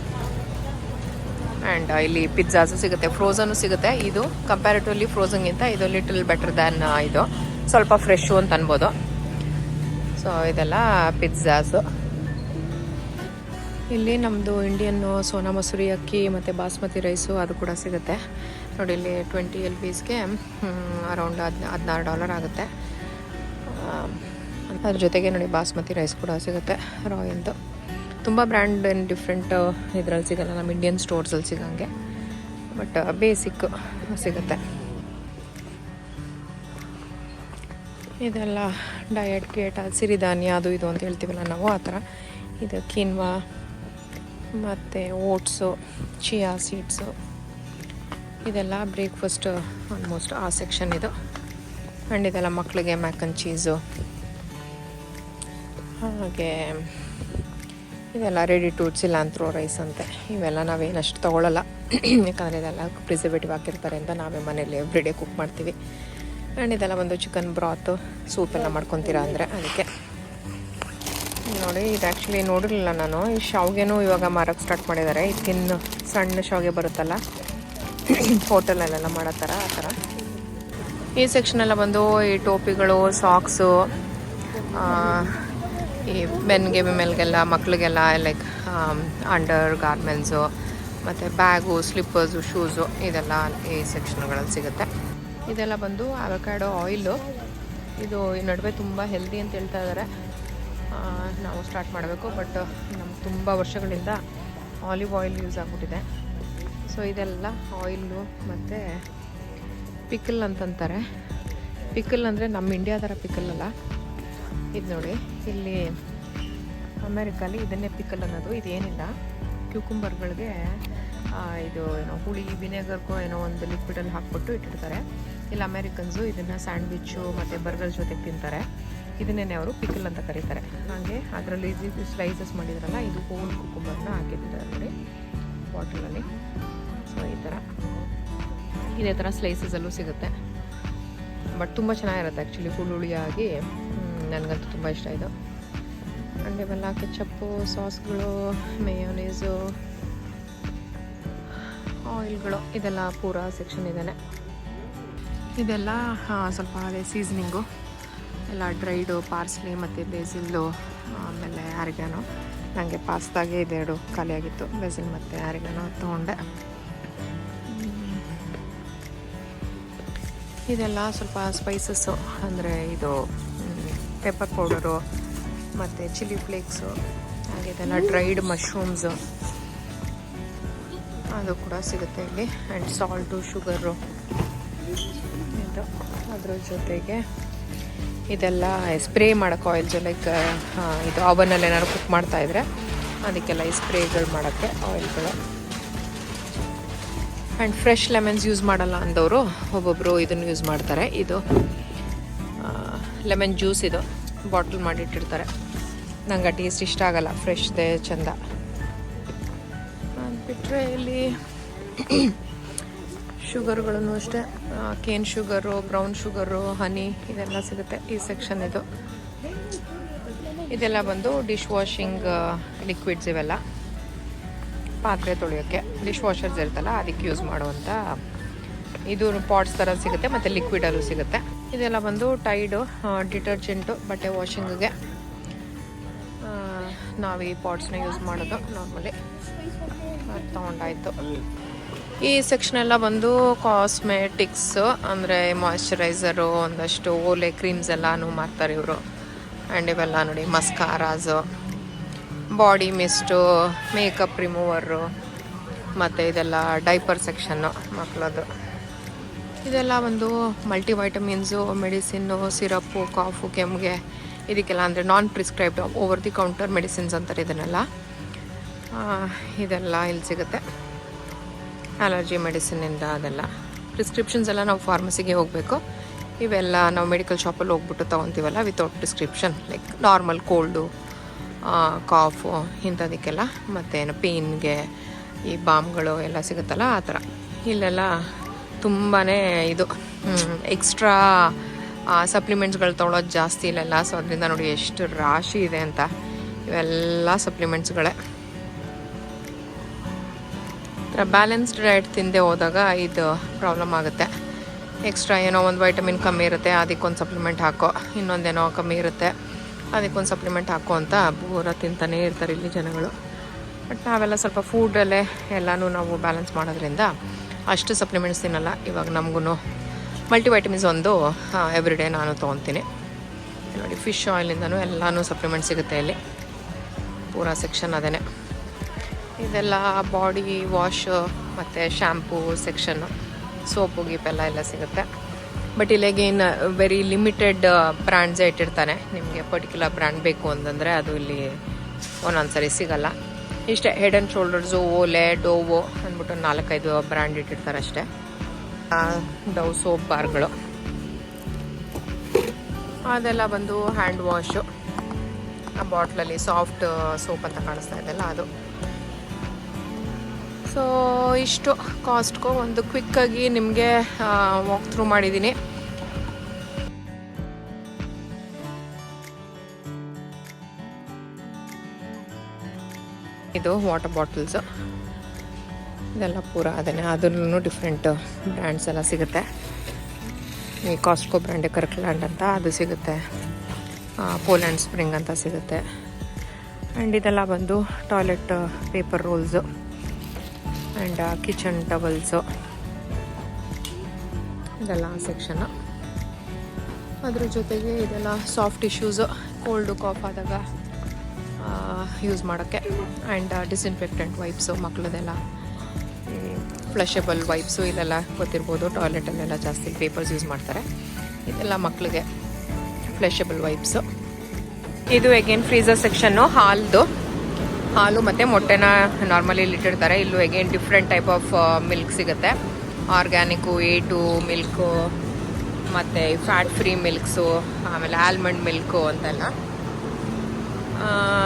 A: ಆ್ಯಂಡ್ ಇಲ್ಲಿ ಪಿಜ್ಜಾಸು ಸಿಗುತ್ತೆ. ಫ್ರೋಝನು ಸಿಗುತ್ತೆ. ಇದು ಕಂಪ್ಯಾರಿಟಿವ್ಲಿ ಫ್ರೋಝನ್ಗಿಂತ ಇದು ಲಿಟಲ್ ಬೆಟರ್ ದ್ಯಾನ್ ಇದು. ಸ್ವಲ್ಪ ಫ್ರೆಶು ಅಂತ ಅನ್ಬೋದು. ಸೊ ಇದೆಲ್ಲ ಪಿಜ್ಜಾಸು ಇಲ್ಲಿ ನಮ್ಮದು ಇಂಡಿಯನ್ನು ಸೋನಾ ಮಸೂರಿ ಅಕ್ಕಿ ಮತ್ತು ಬಾಸ್ಮತಿ ರೈಸು ಅದು ಕೂಡ ಸಿಗುತ್ತೆ. ನೋಡಿ, ಇಲ್ಲಿ ಟ್ವೆಂಟಿ ಎಲ್ ಪೀಸ್ಗೆ ಅರೌಂಡ್ ಹದ್ ಹದಿನಾರು ಡಾಲರ್ ಆಗುತ್ತೆ. ಅದ್ರ ಜೊತೆಗೆ ನೋಡಿ, ಬಾಸ್ಮತಿ ರೈಸ್ ಕೂಡ ಸಿಗುತ್ತೆ ರಾಯಲ್ದು ತುಂಬ ಬ್ರ್ಯಾಂಡ್ ಏನು ಡಿಫ್ರೆಂಟ್ ಇದರಲ್ಲಿ ಸಿಗಲ್ಲ ನಮ್ಮ ಇಂಡಿಯನ್ ಸ್ಟೋರ್ಸಲ್ಲಿ ಸಿಗಂಗೆ. ಬಟ್ ಬೇಸಿಕ್ ಸಿಗುತ್ತೆ. ಇದೆಲ್ಲ ಡಯಟ್ ಗೇಟ್, ಸಿರಿಧಾನ್ಯ, ಅದು ಇದು ಅಂತ ಹೇಳ್ತೀವಲ್ಲ ನಾವು, ಆ ಥರ. ಇದು ಕಿನ್ವಾ ಮತ್ತು ಓಟ್ಸು ಚಿಯಾ ಸೀಡ್ಸು ಇದೆಲ್ಲ ಬ್ರೇಕ್ಫಾಸ್ಟ್ ಆಲ್ಮೋಸ್ಟ್ ಆ ಸೆಕ್ಷನ್ ಇದು. ಆ್ಯಂಡ್ ಇದೆಲ್ಲ ಮಕ್ಕಳಿಗೆ ಮ್ಯಾಕನ್ ಚೀಸು ಹಾಗೆ ಇದೆಲ್ಲ ರೆಡಿ ಟೂಟ್ಸ್ ಇಲ್ಲ ಅಂತ್ರೋ ರೈಸ್ ಅಂತೆ. ಇವೆಲ್ಲ ನಾವೇನಷ್ಟು ತೊಗೊಳ್ಳಲ್ಲ ಯಾಕಂದರೆ ಇದೆಲ್ಲ ಪ್ರಿಸರ್ವೇಟಿವ್ ಹಾಕಿರ್ತಾರೆ ಅಂತ ನಾವೇ ಮನೇಲಿ ಎವ್ರಿಡೇ ಕುಕ್ ಮಾಡ್ತೀವಿ. ಆ್ಯಂಡ್ ಇದೆಲ್ಲ ಒಂದು ಚಿಕನ್ ಬ್ರಾತು ಸೂಪ್ ಎಲ್ಲ ಮಾಡ್ಕೊತೀರಾ ಅಂದರೆ ಅದಕ್ಕೆ. ನೋಡಿ, ಇದು ಆ್ಯಕ್ಚುಲಿ ನೋಡಿರಲಿಲ್ಲ ನಾನು. ಈ ಶಾವಿಗೆನೂ ಇವಾಗ ಮಾರಕ್ಕೆ ಸ್ಟಾರ್ಟ್ ಮಾಡಿದ್ದಾರೆ. ಇದಕ್ಕಿನ್ನು ಸಣ್ಣ ಶಾವಿಗೆ ಬರುತ್ತಲ್ಲ. ಹೋಟೆಲಲ್ಲೆಲ್ಲ ಮಾಡೋ ಥರ, ಆ ಥರ. ಈ ಸೆಕ್ಷನ್ ಎಲ್ಲ ಬಂದು ಈ ಟೋಪಿಗಳು ಸಾಕ್ಸು ಈ ಬೆನ್ಗೆ ಮೇಲ್ಗೆಲ್ಲ ಮಕ್ಳಿಗೆಲ್ಲ ಲೈಕ್ ಅಂಡರ್ ಗಾರ್ಮೆಂಟ್ಸು ಮತ್ತು ಬ್ಯಾಗು ಸ್ಲಿಪ್ಪರ್ಸು ಶೂಸು ಇದೆಲ್ಲ ಈ ಸೆಕ್ಷನ್ಗಳಲ್ಲಿ ಸಿಗುತ್ತೆ. ಇದೆಲ್ಲ ಬಂದು ಅವಕಾಡೋ ಆಯಿಲು ಇದು ಈ ನಡುವೆ ತುಂಬ ಹೆಲ್ದಿ ಅಂತ ಹೇಳ್ತಾ ಇದ್ದಾರೆ ನಾವು ಸ್ಟಾರ್ಟ್ ಮಾಡಬೇಕು ಬಟ್ ನಮ್ಗೆ ತುಂಬ ವರ್ಷಗಳಿಂದ ಆಲಿವ್ ಆಯಿಲ್ ಯೂಸ್ ಆಗಿಬಿಟ್ಟಿದೆ. ಸೊ ಇದೆಲ್ಲ ಆಯಿಲು ಮತ್ತು ಪಿಕಲ್ ಅಂತಂತಾರೆ. ಪಿಕಲ್ ಅಂದರೆ ನಮ್ಮ ಇಂಡಿಯಾ ಥರ ಪಿಕಲ್ ಅಲ್ಲ. ಇದು ನೋಡಿ, ಇಲ್ಲಿ ಅಮೇರಿಕಲ್ಲಿ ಇದನ್ನೇ ಪಿಕಲ್ ಅನ್ನೋದು, ಇದೇನಿಲ್ಲ. ಕ್ಯೂಕುಂಬರ್ಗಳಿಗೆ ಇದು ಏನೋ ಹುಳಿ ವಿನೆಗರ್ಗೋ ಏನೋ ಒಂದು ಲಿಕ್ವಿಡಲ್ಲಿ ಹಾಕ್ಬಿಟ್ಟು ಇಟ್ಟಿರ್ತಾರೆ. ಇಲ್ಲಿ ಅಮೇರಿಕನ್ಸು ಇದನ್ನು ಸ್ಯಾಂಡ್ವಿಚ್ಚು ಮತ್ತು ಬರ್ಗರ್ ಜೊತೆಗೆ ತಿಂತಾರೆ. ಇದನ್ನೇ ಅವರು ಪಿಕಲ್ ಅಂತ ಕರೀತಾರೆ. ಹಾಗೆ ಅದರಲ್ಲಿ ಇದು ಸ್ಲೈಸಸ್ ಮಾಡಿದ್ರಲ್ಲ, ಇದು ಹೋಲ್ ಕುಕುಂಬರ್ನ ಹಾಕಿದ್ದಾರೆ ನೋಡಿ ಬಾಟಲಲ್ಲಿ ಸೊ ಈ ಥರ. ಇದೇ ಥರ ಸ್ಲೈಸಸಲ್ಲೂ ಸಿಗುತ್ತೆ. ಬಟ್ ತುಂಬ ಚೆನ್ನಾಗಿರುತ್ತೆ ಆ್ಯಕ್ಚುಲಿ ಹುಳುಳಿಯಾಗಿ ನನಗಂತೂ ತುಂಬ ಇಷ್ಟ ಇದು. ಆ್ಯಂಡ್ ಇವೆಲ್ಲ ಕೆಚಪ್ಪು ಸಾಸ್ಗಳು ಮೇಯೋನೀಸು ಆಯಿಲ್ಗಳು ಇದೆಲ್ಲ ಪೂರ ಸೆಕ್ಷನ್ ಇದ್ದಾನೆ ಇದೆಲ್ಲ ಸ್ವಲ್ಪ ಅದೇ ಸೀಸನಿಂಗು ಎಲ್ಲ ಡ್ರೈಡು ಪಾರ್ಸ್ಲಿ ಮತ್ತು ಬೇಸಿಲ್ಲು ಆಮೇಲೆ ಆರಿಗಾನು ನನಗೆ ಪಾಸ್ತಾಗೆ ಇದೆರಡು ಖಾಲಿಯಾಗಿತ್ತು. ಬೇಸಿಲ್ ಮತ್ತು ಆರಿಗಾನು ತೊಗೊಂಡೆ. ಇದೆಲ್ಲ ಸ್ವಲ್ಪ ಸ್ಪೈಸಸ್ಸು ಅಂದರೆ ಇದು ಪೆಪ್ಪರ್ ಪೌಡರು ಮತ್ತು ಚಿಲ್ಲಿ ಫ್ಲೇಕ್ಸು ಹಾಗೆ ಇದೆಲ್ಲ ಡ್ರೈಡ್ ಮಶ್ರೂಮ್ಸು ಅದು ಕೂಡ ಸಿಗುತ್ತೆ ಇಲ್ಲಿ. ಆ್ಯಂಡ್ ಸಾಲ್ಟು ಶುಗರು ಇದು ಅದ್ರ ಜೊತೆಗೆ ಇದೆಲ್ಲ ಸ್ಪ್ರೇ ಮಾಡೋಕ್ಕೆ ಆಯಿಲ್ಸ್ ಲೈಕ್ ಇದು ಅವನಲ್ಲಿ ಏನಾದ್ರು ಕುಕ್ ಮಾಡ್ತಾ ಇದ್ರೆ ಅದಕ್ಕೆಲ್ಲ ಈ ಸ್ಪ್ರೇಗಳು ಮಾಡೋಕ್ಕೆ ಆಯಿಲ್ಗಳು ಆ್ಯಂಡ್ ಫ್ರೆಶ್ ಲೆಮನ್ಸ್ ಯೂಸ್ ಮಾಡಲ್ಲ ಅಂದವರು ಒಬ್ಬೊಬ್ಬರು ಇದನ್ನು ಯೂಸ್ ಮಾಡ್ತಾರೆ. ಇದು ಲೆಮನ್ ಜ್ಯೂಸ್ ಇದು. ಬಾಟಲ್ ಮಾಡಿಟ್ಟಿರ್ತಾರೆ. ನಂಗೆ ಟೇಸ್ಟ್ ಇಷ್ಟ ಆಗಲ್ಲ. ಫ್ರೆಶ್ದೇ ಚಂದ. ಬಿಟ್ಟರೆ ಇಲ್ಲಿ ಶುಗರ್ಗಳನ್ನು ಅಷ್ಟೇ cane sugar brown sugar honey ಇದೆಲ್ಲ ಸಿಗುತ್ತೆ ಈ ಸೆಕ್ಷನ್ ಇದು. ಇದೆಲ್ಲ ಬಂದು ಡಿಶ್ ವಾಷಿಂಗ್ ಲಿಕ್ವಿಡ್ಸ್ ಇವೆಲ್ಲ. ಪಾತ್ರೆ ತೊಳೆಯೋಕ್ಕೆ ಡಿಶ್ ವಾಷರ್ಸ್ ಇರುತ್ತಲ್ಲ, ಅದಕ್ಕೆ ಯೂಸ್ ಮಾಡುವಂಥ ಇದು ಪಾಟ್ಸ್ ಥರ ಸಿಗುತ್ತೆ, ಮತ್ತು ಲಿಕ್ವಿಡಲ್ಲೂ ಸಿಗುತ್ತೆ. ಇದೆಲ್ಲ ಬಂದು ಟೈಡು ಡಿಟರ್ಜೆಂಟು ಬಟ್ಟೆ ವಾಷಿಂಗಿಗೆ ನಾವು ಈ ಪಾಟ್ಸ್ನ ಯೂಸ್ ಮಾಡೋದು ನಾರ್ಮಲಿ ತೊಗೊಂಡಾಯ್ತು. ಈ ಸೆಕ್ಷನ್ ಎಲ್ಲ ಬಂದು ಕಾಸ್ಮೆಟಿಕ್ಸ್ ಅಂದರೆ ಮಾಯಶ್ಚರೈಸರು ಒಂದಷ್ಟು ಓಲೆ ಕ್ರೀಮ್ಸ್ ಎಲ್ಲನೂ ಮಾರ್ತಾರೆ ಇವರು. ಆ್ಯಂಡ್ ಇವೆಲ್ಲ ನೋಡಿ mascaras body mist, makeup remover, ಮತ್ತು ಇದೆಲ್ಲ ಡೈಪರ್ ಸೆಕ್ಷನ್ನು ಮಕ್ಕಳದು. ಇದೆಲ್ಲ ಒಂದು multi vitamins medicine, syrup, cough ಕೆಮ್ಮಿಗೆ ಇದಕ್ಕೆಲ್ಲ ಅಂದರೆ non prescribed over the counter medicines ಅಂತಾರೆ ಇದನ್ನೆಲ್ಲ. ಇದೆಲ್ಲ ಇಲ್ಲಿ ಸಿಗುತ್ತೆ. ಅಲರ್ಜಿ ಮೆಡಿಸಿನಿಂದ ಅದೆಲ್ಲ. ಪ್ರಿಸ್ಕ್ರಿಪ್ಷನ್ಸ್ ಎಲ್ಲ ನಾವು ಫಾರ್ಮಸಿಗೆ ಹೋಗಬೇಕು. ಇವೆಲ್ಲ ನಾವು ಮೆಡಿಕಲ್ ಶಾಪಲ್ಲಿ ಹೋಗ್ಬಿಟ್ಟು ತೊಗೊತೀವಲ್ಲ without prescription like normal cold cough ಇಂಥದಕ್ಕೆಲ್ಲ ಮತ್ತೇನು ಪೇನ್ಗೆ ಈ ಬಾಮ್ಗಳು ಎಲ್ಲ ಸಿಗುತ್ತಲ್ಲ ಆ ಥರ. ಇಲ್ಲೆಲ್ಲ ತುಂಬಾ ಇದು ಎಕ್ಸ್ಟ್ರಾ ಸಪ್ಲಿಮೆಂಟ್ಸ್ಗಳು ತೊಗೊಳೋದು ಜಾಸ್ತಿ ಇಲ್ಲೆಲ್ಲ. ಸೊ ಅದರಿಂದ ನೋಡಿ ಎಷ್ಟು ರಾಶಿ ಇದೆ ಅಂತ. ಇವೆಲ್ಲ ಸಪ್ಲಿಮೆಂಟ್ಸ್ಗಳೇ ಥರ ಬ್ಯಾಲೆನ್ಸ್ಡ್ ಡಯಟ್ ತಿಂದೆ ಹೋದಾಗ ಇದು ಪ್ರಾಬ್ಲಮ್ ಆಗುತ್ತೆ. ಎಕ್ಸ್ಟ್ರಾ ಏನೋ ಒಂದು ವೈಟಮಿನ್ ಕಮ್ಮಿ ಇರುತ್ತೆ, ಅದಕ್ಕೊಂದು ಸಪ್ಲಿಮೆಂಟ್ ಹಾಕೋ. ಇನ್ನೊಂದೇನೋ ಕಮ್ಮಿ ಇರುತ್ತೆ. ಅದಕ್ಕೊಂದು ಸಪ್ಲಿಮೆಂಟ್ ಹಾಕೋ ಅಂತ ಬೋರ ತಿಂತಾನೇ ಇರ್ತಾರೆ ಇಲ್ಲಿ ಜನಗಳು. ಬಟ್ ನಾವೆಲ್ಲ ಸ್ವಲ್ಪ ಫೂಡಲ್ಲೇ ಎಲ್ಲನೂ ನಾವು ಬ್ಯಾಲೆನ್ಸ್ ಮಾಡೋದ್ರಿಂದ ಅಷ್ಟು ಸಪ್ಲಿಮೆಂಟ್ಸ್ ತಿನ್ನಲ್ಲ. ಇವಾಗ ನಮಗೂ ಮಲ್ಟಿವೈಟಮಿನ್ಸ್ ಒಂದು ಎವ್ರಿ ಡೇ ನಾನು ತೊಗೊತೀನಿ. ನೋಡಿ ಫಿಶ್ ಆಯಿಲಿಂದನೂ ಎಲ್ಲನೂ ಸಪ್ಲಿಮೆಂಟ್ ಸಿಗುತ್ತೆ ಇಲ್ಲಿ. ಪೂರ ಸೆಕ್ಷನ್ ಅದೇ ಇದೆಲ್ಲ ಬಾಡಿ ವಾಶ್ ಮತ್ತು ಶ್ಯಾಂಪೂ ಸೆಕ್ಷನ್ನು ಸೋಪು ಗೀಪೆಲ್ಲ ಎಲ್ಲ ಸಿಗುತ್ತೆ. ಬಟ್ ಇಲ್ಲಿಗೇನು ವೆರಿ ಲಿಮಿಟೆಡ್ ಬ್ರ್ಯಾಂಡ್ಸೇ ಇಟ್ಟಿರ್ತಾನೆ. ನಿಮಗೆ ಪರ್ಟಿಕ್ಯುಲರ್ ಬ್ರ್ಯಾಂಡ್ ಬೇಕು ಅಂತಂದರೆ ಅದು ಇಲ್ಲಿ ಒಂದೊಂದು ಸರಿ ಸಿಗಲ್ಲ. ಇಷ್ಟೇ ಹೆಡ್ ಆ್ಯಂಡ್ ಶೋಲ್ಡರ್ಸು ಓಲೆ ಡೋವೋ ಅಂದ್ಬಿಟ್ಟು ನಾಲ್ಕೈದು ಬ್ರ್ಯಾಂಡ್ ಇಟ್ಟಿರ್ತಾರೆ ಅಷ್ಟೇ. ಡವ್ ಸೋಪ್ ಬಾರ್ಗಳು. ಅದೆಲ್ಲ ಬಂದು ಹ್ಯಾಂಡ್ ವಾಶು ಆ ಬಾಟ್ಲಲ್ಲಿ ಸಾಫ್ಟ್ ಸೋಪ್ ಅಂತ ಕಾಣಿಸ್ತಾ ಇದೆಲ್ಲ ಅದು. ಸೊ ಇಷ್ಟು ಕಾಸ್ಟ್ಗೂ ಒಂದು ಕ್ವಿಕ್ಕಾಗಿ ನಿಮಗೆ ವಾಕ್ ಥ್ರೂ ಮಾಡಿದ್ದೀನಿ ಇದು ವಾಟರ್ ಬಾಟಲ್ಸ್ ಇದೆಲ್ಲ ಪೂರ ಅದನ್ನೇ. ಅದನ್ನು ಡಿಫ್ರೆಂಟ್ ಬ್ರ್ಯಾಂಡ್ಸ್ ಎಲ್ಲ ಸಿಗುತ್ತೆ. ಈ ಕಾಸ್ಟ್ಕೋ ಬ್ರ್ಯಾಂಡ್ ಕರ್ಕ್ಲ್ಯಾಂಡ್ ಅಂತ, ಅದು ಸಿಗುತ್ತೆ. ಪೋಲ್ಯಾಂಡ್ ಸ್ಪ್ರಿಂಗ್ ಅಂತ ಸಿಗುತ್ತೆ. ಆ್ಯಂಡ್ ಇದೆಲ್ಲ ಬಂದು toilet paper rolls and kitchen towels ಇದೆಲ್ಲ ಸೆಕ್ಷನ್ನು ಅದ್ರ ಜೊತೆಗೆ ಇದೆಲ್ಲ ಸಾಫ್ಟ್ ಇಶ್ಯೂಸು ಕೋಲ್ಡು ಕಾಫ್ ಆದಾಗ ಯೂಸ್ ಮಾಡೋಕ್ಕೆ. ಆ್ಯಂಡ್ ಡಿಸ್ಇನ್ಫೆಕ್ಟೆಂಟ್ ವೈಪ್ಸು ಮಕ್ಕಳದೆಲ್ಲ ಫ್ಲಷಬಲ್ ವೈಪ್ಸು ಇದೆಲ್ಲ ಗೊತ್ತಿರ್ಬೋದು. ಟಾಯ್ಲೆಟಲ್ಲೆಲ್ಲ ಜಾಸ್ತಿ ಪೇಪರ್ಸ್ ಯೂಸ್ ಮಾಡ್ತಾರೆ. ಇದೆಲ್ಲ ಮಕ್ಕಳಿಗೆ ಫ್ಲಷಬಲ್ ವೈಪ್ಸು ಇದು ಎಗೇನ್ ಫ್ರೀಸರ್ ಸೆಕ್ಷನ್ನು ಹಾಲ್ದು ಹಾಲು ಮತ್ತು ಮೊಟ್ಟೆನ ನಾರ್ಮಲಿ ಇಲ್ಲಿಟ್ಟಿರ್ತಾರೆ ಇಲ್ಲೂ again different type of milk ಸಿಗುತ್ತೆ. ಆರ್ಗ್ಯಾನಿಕ್ಕು ಎ ಟು ಮಿಲ್ಕು ಮತ್ತು ಫ್ಯಾಟ್ ಫ್ರೀ ಮಿಲ್ಕ್ಸು ಆಮೇಲೆ ಆಲ್ಮಂಡ್ ಮಿಲ್ಕು ಅಂತೆಲ್ಲ.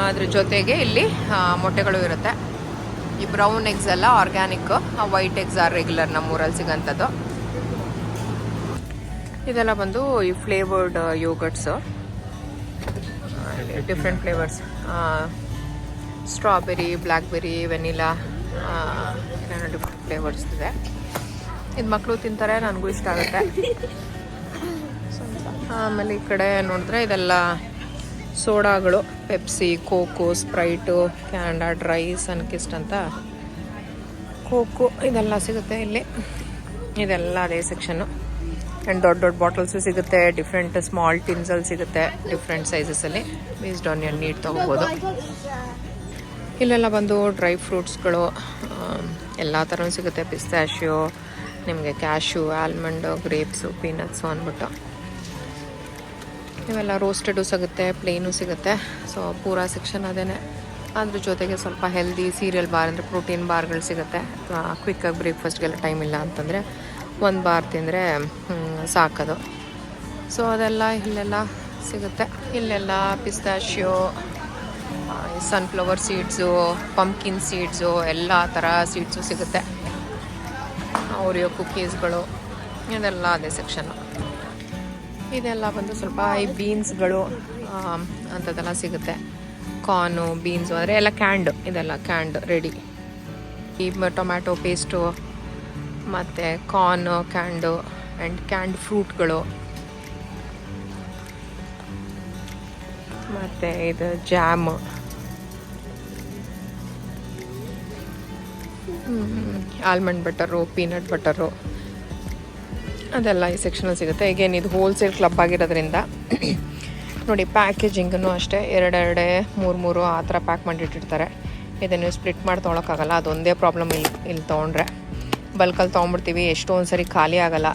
A: ಅದ್ರ ಜೊತೆಗೆ ಇಲ್ಲಿ ಮೊಟ್ಟೆಗಳು ಇರುತ್ತೆ. ಈ ಬ್ರೌನ್ ಎಗ್ಸ್ ಎಲ್ಲ organic white eggs or regular ನಮ್ಮೂರಲ್ಲಿ ಸಿಗೋಂಥದ್ದು. ಇದೆಲ್ಲ ಬಂದು ಈ flavoured yogurts different flavours strawberry blackberry vanilla ಏನೇನೋ ಡಿಫ್ರೆಂಟ್ ಫ್ಲೇವರ್ಸ್ ಇದೆ. ಇದು ಮಕ್ಕಳು ತಿಂತಾರೆ, ನನಗೂ ಇಷ್ಟ ಆಗುತ್ತೆ. ಆಮೇಲೆ ಈ ಕಡೆ ನೋಡಿದ್ರೆ ಇದೆಲ್ಲ ಸೋಡಾಗಳು, ಪೆಪ್ಸಿ, ಕೋಕೋ, ಸ್ಪ್ರೈಟು ಕ್ಯಾಂಡಾ ರೈಸ್ ಸನ್ಕಿಸ್ಟ್ ಅಂತ. ಕೋಕೋ ಇದೆಲ್ಲ ಸಿಗುತ್ತೆ ಇಲ್ಲಿ. ಇದೆಲ್ಲ ಅದೇ ಸೆಕ್ಷನ್ನು. ಆ್ಯಂಡ್ ದೊಡ್ಡ ದೊಡ್ಡ ಬಾಟಲ್ಸು ಸಿಗುತ್ತೆ ಡಿಫ್ರೆಂಟ್ ಸ್ಮಾಲ್ ಟಿನ್ಸಲ್ಲಿ ಸಿಗುತ್ತೆ ಡಿಫ್ರೆಂಟ್ ಸೈಜಸಲ್ಲಿ ಬೇಸ್ಡ್ ಆನ್ ನೀಟ್ ತೊಗೋಬೋದು. ಇಲ್ಲೆಲ್ಲ ಬಂದು ಡ್ರೈ ಫ್ರೂಟ್ಸ್ಗಳು ಎಲ್ಲ ಥರನೂ ಸಿಗುತ್ತೆ. ಪಿಸ್ತಾಶ್ಯೋ, ನಿಮಗೆ ಕ್ಯಾಶು ಆಲ್ಮಂಡು, ಗ್ರೇಪ್ಸು, ಪೀನಟ್ಸು ಅಂದ್ಬಿಟ್ಟು. ಇವೆಲ್ಲ ರೋಸ್ಟೆಡು ಸಿಗುತ್ತೆ, ಪ್ಲೇನು ಸಿಗುತ್ತೆ. ಸೊ, ಪೂರಾ ಸೆಕ್ಷನ್ ಅದೇ ಅದ್ರ ಜೊತೆಗೆ ಸ್ವಲ್ಪ ಹೆಲ್ದಿ ಸೀರಿಯಲ್ ಬಾರ್ ಅಂದರೆ ಪ್ರೋಟೀನ್ ಬಾರ್ಗಳು ಸಿಗುತ್ತೆ. ಕ್ವಿಕ್ಕಾಗಿ ಬ್ರೇಕ್ಫಾಸ್ಟ್ಗೆಲ್ಲ ಟೈಮ್ ಇಲ್ಲ ಅಂತಂದರೆ ಒಂದು ಬಾರ್ ತಿಂದರೆ ಸಾಕದು. ಸೊ, ಅದೆಲ್ಲ ಇಲ್ಲೆಲ್ಲ ಸಿಗುತ್ತೆ. ಇಲ್ಲೆಲ್ಲ pistachio sunflower seeds pumpkin seeds ಎಲ್ಲ ಥರ ಸೀಡ್ಸು ಸಿಗುತ್ತೆ. ಓರಿಯೋ ಕುಕ್ಕೀಸ್ಗಳು ಇದೆಲ್ಲ ಅದೇ ಸೆಕ್ಷನ್ನು ಇದೆಲ್ಲ ಬಂದು ಸ್ವಲ್ಪ ಈ ಬೀನ್ಸ್ಗಳು ಅಂಥದ್ದೆಲ್ಲ ಸಿಗುತ್ತೆ. ಕಾರ್ನು ಬೀನ್ಸು ಅಂದರೆ ಎಲ್ಲ ಕ್ಯಾಂಡ್ ಇದೆಲ್ಲ ಕ್ಯಾಂಡ್ ರೆಡಿ ಈ ಟೊಮ್ಯಾಟೊ ಪೇಸ್ಟು ಮತ್ತು ಕಾರ್ನು ಕ್ಯಾಂಡು ಆ್ಯಂಡ್ ಕ್ಯಾಂಡ್ ಫ್ರೂಟ್ಗಳು ಮತ್ತು ಇದು jam almond butter peanut butter ಅದೆಲ್ಲ ಈ ಸೆಕ್ಷನಲ್ಲಿ ಸಿಗುತ್ತೆ. ಈಗೇನು ಇದು ಹೋಲ್ಸೇಲ್ ಕ್ಲಬ್ ಆಗಿರೋದ್ರಿಂದ ನೋಡಿ ಪ್ಯಾಕೇಜಿಂಗನ್ನು ಅಷ್ಟೇ. ಎರಡೆರಡೆ, ಮೂರು ಮೂರು ಆ ಥರ ಪ್ಯಾಕ್ ಮಾಡಿಟ್ಟಿರ್ತಾರೆ. ಇದನ್ನು ಸ್ಪ್ಲಿಟ್ ಮಾಡಿ ತೊಗೊಳಕ್ಕಾಗಲ್ಲ. ಅದೊಂದೇ ಪ್ರಾಬ್ಲಮ್ ಇಲ್ಲಿ ಇಲ್ಲಿ ತೊಗೊಂಡ್ರೆ. ಬಲ್ಕಲ್ಲಿ ತೊಗೊಂಡ್ಬಿಡ್ತೀವಿ. ಎಷ್ಟೊಂದು ಸರಿ ಖಾಲಿ ಆಗೋಲ್ಲ.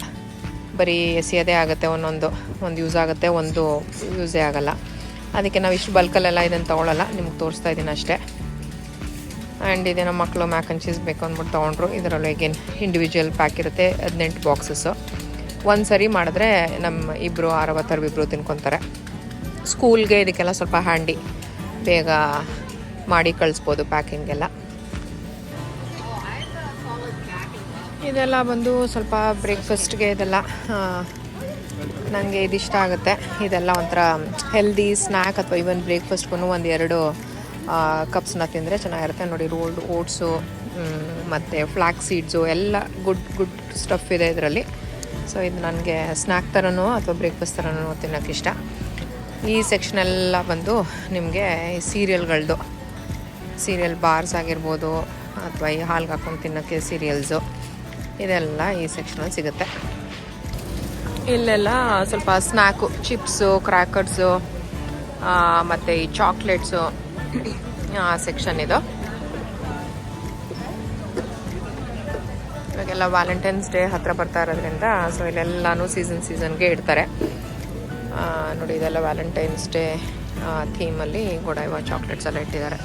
A: ಬರೀ ಎಸೆಯೋದೇ ಆಗುತ್ತೆ. ಒಂದೊಂದು, ಒಂದು ಯೂಸ್ ಆಗುತ್ತೆ. ಒಂದು ಯೂಸೇ ಆಗಲ್ಲ. ಅದಕ್ಕೆ ನಾವು ಇಷ್ಟು ಬಲ್ಕಲ್ಲೆಲ್ಲ ಇದನ್ನು ತೊಗೊಳಲ್ಲ, ನಿಮ್ಗೆ ತೋರಿಸ್ತಾ ಇದ್ದೀನಿ ಅಷ್ಟೇ. ಆ್ಯಂಡ್ ಇದೇನೋ ಮಕ್ಕಳು ಮ್ಯಾಕ್ ಆ್ಯಂಡ್ ಚೀಸ್ ಬೇಕು ಅಂದ್ಬಿಟ್ಟು ತೊಗೊಂಡ್ರು. ಇದರಲ್ಲೂ ಈಗೇನು ಇಂಡಿವಿಜುವಲ್ ಪ್ಯಾಕ್ ಇರುತ್ತೆ, ಹದಿನೆಂಟು ಬಾಕ್ಸಸ್ಸು ಒಂದು ಸರಿ ಮಾಡಿದ್ರೆ ನಮ್ಮ ಇಬ್ಬರು ಅರವತ್ತಾರು ಇಬ್ಬರು ತಿನ್ಕೊತಾರೆ. ಸ್ಕೂಲ್ಗೆ ಇದಕ್ಕೆಲ್ಲ ಸ್ವಲ್ಪ ಹ್ಯಾಂಡಿ ಬೇಗ ಮಾಡಿ ಕಳಿಸ್ಬೋದು ಪ್ಯಾಕಿಂಗೆಲ್ಲ ಇದೆಲ್ಲ ಬಂದು ಸ್ವಲ್ಪ ಬ್ರೇಕ್ಫಾಸ್ಟ್ಗೆ ಇದೆಲ್ಲ ನನಗೆ ಇದಿಷ್ಟ ಆಗುತ್ತೆ. ಇದೆಲ್ಲ ಒಂಥರ ಹೆಲ್ದಿ ಸ್ನ್ಯಾಕ್ ಅಥವಾ ಈವನ್ ಬ್ರೇಕ್ಫಾಸ್ಟ್ಗೂ ಒಂದು ಎರಡು ಕಪ್ಸ್ನ ತಿಂದರೆ ಚೆನ್ನಾಗಿರುತ್ತೆ. ನೋಡಿ ರೋಲ್ಡ್ ಓಟ್ಸು ಮತ್ತು ಫ್ಲ್ಯಾಕ್ ಸೀಡ್ಸು ಎಲ್ಲ ಗುಡ್ ಗುಡ್ ಸ್ಟಫ್ ಇದೆ ಇದರಲ್ಲಿ. ಸೊ ಇದು ನನಗೆ ಸ್ನ್ಯಾಕ್ ಥರನೂ ಅಥವಾ ಬ್ರೇಕ್ಫಾಸ್ಟ್ ಥರನೂ ತಿನ್ನೋಕೆ ಇಷ್ಟ. ಈ ಸೆಕ್ಷನೆಲ್ಲ ಬಂದು ನಿಮಗೆ ಸೀರಿಯಲ್ಗಳದ್ದು ಸೀರಿಯಲ್ ಬಾರ್ಸ್ ಆಗಿರ್ಬೋದು ಅಥವಾ ಈ ಹಾಲ್ಗೆ ಹಾಕೊಂಡು ತಿನ್ನೋಕ್ಕೆ ಸೀರಿಯಲ್ಸು ಇದೆಲ್ಲ ಈ ಸೆಕ್ಷನಲ್ಲಿ ಸಿಗುತ್ತೆ. ಇಲ್ಲೆಲ್ಲ ಸ್ವಲ್ಪ ಸ್ನ್ಯಾಕು ಚಿಪ್ಸು ಕ್ರ್ಯಾಕರ್ಸು ಮತ್ತು ಈ ಚಾಕ್ಲೇಟ್ಸು ಸೆಕ್ಷನ್ ಇದು. ಇವಾಗೆಲ್ಲ ವ್ಯಾಲೆಂಟೈನ್ಸ್ ಡೇ ಹತ್ರ ಬರ್ತಾ ಇರೋದ್ರಿಂದ ಸೊ ಇಲ್ಲೆಲ್ಲನೂ ಸೀಸನ್ ಸೀಸನ್ಗೆ ಇಡ್ತಾರೆ. ನೋಡಿ, ಇದೆಲ್ಲ ವ್ಯಾಲೆಂಟೈನ್ಸ್ ಡೇ ಥೀಮಲ್ಲಿ ಗೋಡೈವ ಚಾಕ್ಲೇಟ್ಸ್ ಎಲ್ಲ ಇಟ್ಟಿದ್ದಾರೆ.